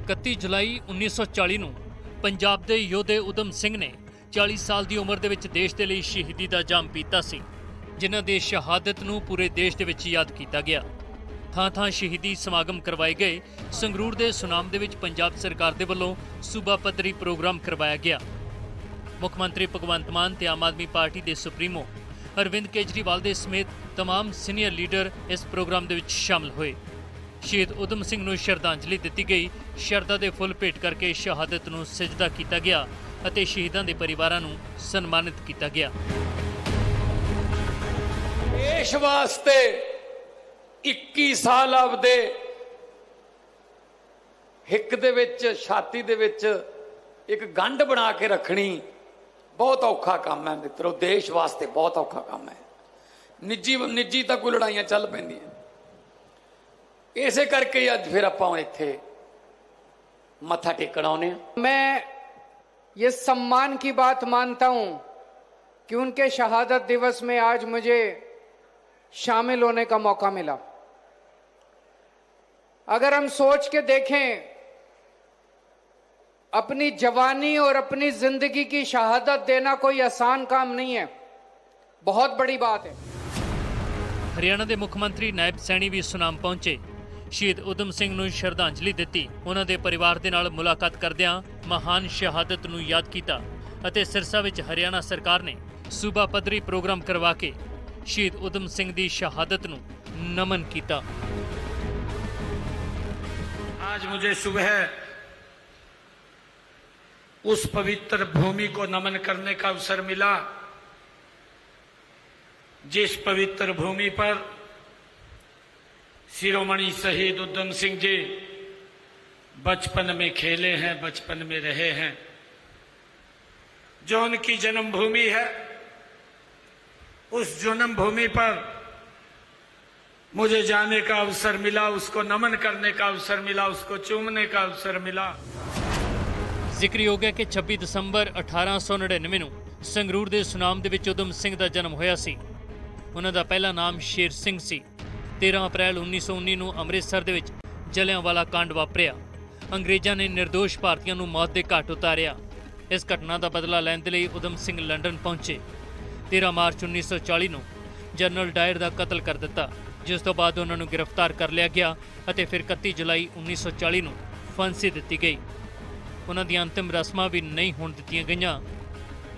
31 ਜੁਲਾਈ 1940 ਨੂੰ ਪੰਜਾਬ ਦੇ ਯੋਧੇ ਉਦਮ ਸਿੰਘ ਨੇ 40 ਸਾਲ ਦੀ ਉਮਰ ਦੇ ਵਿੱਚ ਦੇਸ਼ ਦੇ ਲਈ ਸ਼ਹੀਦੀ ਦਾ ਜਾਮ ਪੀਤਾ ਸੀ, ਜਿਨ੍ਹਾਂ ਦੀ ਸ਼ਹਾਦਤ ਨੂੰ ਪੂਰੇ ਦੇਸ਼ ਦੇ ਵਿੱਚ ਯਾਦ ਕੀਤਾ ਗਿਆ। ਥਾਂ-ਥਾਂ ਸ਼ਹੀਦੀ ਸਮਾਗਮ ਕਰਵਾਏ ਗਏ ਸੰਗਰੂਰ ਦੇ ਸੁਨਾਮ ਦੇ ਵਿੱਚ ਪੰਜਾਬ ਸਰਕਾਰ ਦੇ ਵੱਲੋਂ ਸੂਬਾ ਪੱਧਰੀ ਪ੍ਰੋਗਰਾਮ ਕਰਵਾਇਆ ਗਿਆ ਮੁੱਖ ਮੰਤਰੀ ਭਗਵੰਤ ਮਾਨ ਤੇ ਆਮ ਆਦਮੀ ਪਾਰਟੀ ਦੇ ਸੁਪਰੀਮੋ ਅਰਵਿੰਦ ਕੇਜਰੀਵਾਲ ਦੇ ਸਮੇਤ तमाम ਸੀਨੀਅਰ ਲੀਡਰ ਇਸ ਪ੍ਰੋਗਰਾਮ ਦੇ ਵਿੱਚ ਸ਼ਾਮਲ ਹੋਏ ਸ਼ਹੀਦ ਉਦਮ ਸਿੰਘ ਨੂੰ ਸ਼ਰਧਾਂਜਲੀ ਦਿੱਤੀ ਗਈ ਸ਼ਰਧਾ ਦੇ ਫੁੱਲ ਭੇਟ ਕਰਕੇ ਸ਼ਹਾਦਤ ਨੂੰ ਸਜਦਾ ਕੀਤਾ ਗਿਆ ਅਤੇ ਸ਼ਹੀਦਾਂ ਦੇ ਪਰਿਵਾਰਾਂ ਨੂੰ ਸਨਮਾਨਿਤ ਕੀਤਾ ਗਿਆ ਦੇਸ਼ ਵਾਸਤੇ 21 ਸਾਲ ਆਪਦੇ ਹਿੱਕ ਦੇ ਵਿੱਚ ਛਾਤੀ ਦੇ ਵਿੱਚ ਇੱਕ ਗੰਢ ਬਣਾ ਕੇ ਰੱਖਣੀ ਬਹੁਤ ਔਖਾ ਕੰਮ ਹੈ ਮਿੱਤਰੋ ਦੇਸ਼ ਵਾਸਤੇ ਬਹੁਤ ਔਖਾ ਕੰਮ ਹੈ ਨਿੱਜੀ ਨਿੱਜੀ ਤਾਂ ਕੋਈ ਲੜਾਈਆਂ ਚੱਲ ਪੈਂਦੀਆਂ ਇਸੇ ਕਰਕੇ ਹੀ ਅੱਜ ਫਿਰ ਆਪਾਂ ਇੱਥੇ ਮੱਥਾ ਟੇਕਣ ਆਉਨੇ ਆ मैं ये सम्मान की बात मानता हूं कि उनके शहादत दिवस में आज मुझे शामिल होने का मौका मिला अगर हम सोच के देखें अपनी जवानी और अपनी जिंदगी की शहादत देना कोई आसान काम नहीं है बहुत बड़ी बात है ਹਰਿਆਣਾ ਦੇ ਮੁੱਖ ਮੰਤਰੀ ਨਾਇਬ ਸੈਣੀ ਵੀ ਸੁਨਾਮ ਪਹੁੰਚੇ ਸ਼ਹੀਦ ਉਦਮ ਸਿੰਘ ਨੂੰ ਸ਼ਰਧਾਂਜਲੀ ਦਿੱਤੀ ਉਹਨਾਂ ਦੇ ਪਰਿਵਾਰ ਦੇ ਨਾਲ ਮੁਲਾਕਾਤ ਕਰਦਿਆਂ ਮਹਾਨ ਸ਼ਹਾਦਤ ਨੂੰ ਯਾਦ ਕੀਤਾ ਅਤੇ ਸਿਰਸਾ ਵਿੱਚ ਹਰਿਆਣਾ ਸਰਕਾਰ ਨੇ ਸੂਬਾ ਪੱਧਰੀ ਪ੍ਰੋਗਰਾਮ ਕਰਵਾ ਕੇ ਸ਼ਹੀਦ ਉਦਮ ਸਿੰਘ ਦੀ ਸ਼ਹਾਦਤ ਨੂੰ ਨਮਨ ਕੀਤਾ आज मुझे सुबह उस पवित्र भूमि को नमन करने का अवसर मिला, जिस पवित्र भूमि पर शिरोमणि शहीद उद्यम सिंह जी बचपन में खेले हैं, बचपन में रहे हैं। जो उनकी जन्मभूमि है, उस जन्मभूमि पर मुझे जाने का अवसर मिला, उसको नमन करने का अवसर मिला, उसको चूमने का अवसर मिला। ਜ਼ਿਕਰ ਹੋ ਗਿਆ ਕਿ 26 ਦਸੰਬਰ 1899 ਨੂੰ ਸੰਗਰੂਰ ਦੇ ਸੁਨਾਮ ਦੇ ਵਿੱਚ ਉਦਮ ਸਿੰਘ ਦਾ ਜਨਮ ਹੋਇਆ ਸੀ। ਉਹਨਾਂ ਦਾ ਪਹਿਲਾ ਨਾਮ ਸ਼ੇਰ ਸਿੰਘ ਸੀ। 13 ਅਪ੍ਰੈਲ 1919 ਨੂੰ ਅੰਮ੍ਰਿਤਸਰ ਦੇ ਵਿੱਚ ਜਲਿਆਂਵਾਲਾ ਕਾਂਡ ਵਾਪਰਿਆ। ਅੰਗਰੇਜ਼ਾਂ ਨੇ નિર્ਦੋਸ਼ ਭਾਰਤੀਆਂ ਨੂੰ ਮੌਤ ਦੇ ਘਾਟ ਉਤਾਰਿਆ। ਇਸ ਘਟਨਾ ਦਾ ਬਦਲਾ ਲੈਣ ਦੇ ਲਈ ਉਦਮ ਸਿੰਘ ਲੰਡਨ ਪਹੁੰਚੇ। 13 ਮਾਰਚ 1940 ਨੂੰ ਜਨਰਲ ਡਾਇਰ ਦਾ ਕਤਲ ਕਰ ਦਿੱਤਾ। ਜਿਸ ਤੋਂ ਬਾਅਦ ਉਹਨਾਂ ਨੂੰ ਗ੍ਰਿਫਤਾਰ ਕਰ ਲਿਆ ਗਿਆ ਅਤੇ ਫਿਰ 31 ਜੁਲਾਈ 1940 ਨੂੰ ਫਾਂਸੀ ਦਿੱਤੀ ਗਈ। ਉਹਨਾਂ ਦੀਆਂ ਅੰਤਿਮ ਰਸਮਾਂ ਵੀ ਨਹੀਂ ਹੋਣ ਦਿੱਤੀਆਂ ਗਈਆਂ।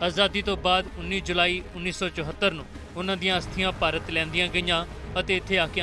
ਆਜ਼ਾਦੀ ਤੋਂ ਬਾਅਦ 19 ਜੁਲਾਈ 1974 ਨੂੰ ਉਹਨਾਂ ਦੀਆਂ ਅਸਥੀਆਂ ਭਾਰਤ ਲੈਂਦੀਆਂ ਗਈਆਂ ਅਤੇ ਇੱਥੇ ਆ ਕੇ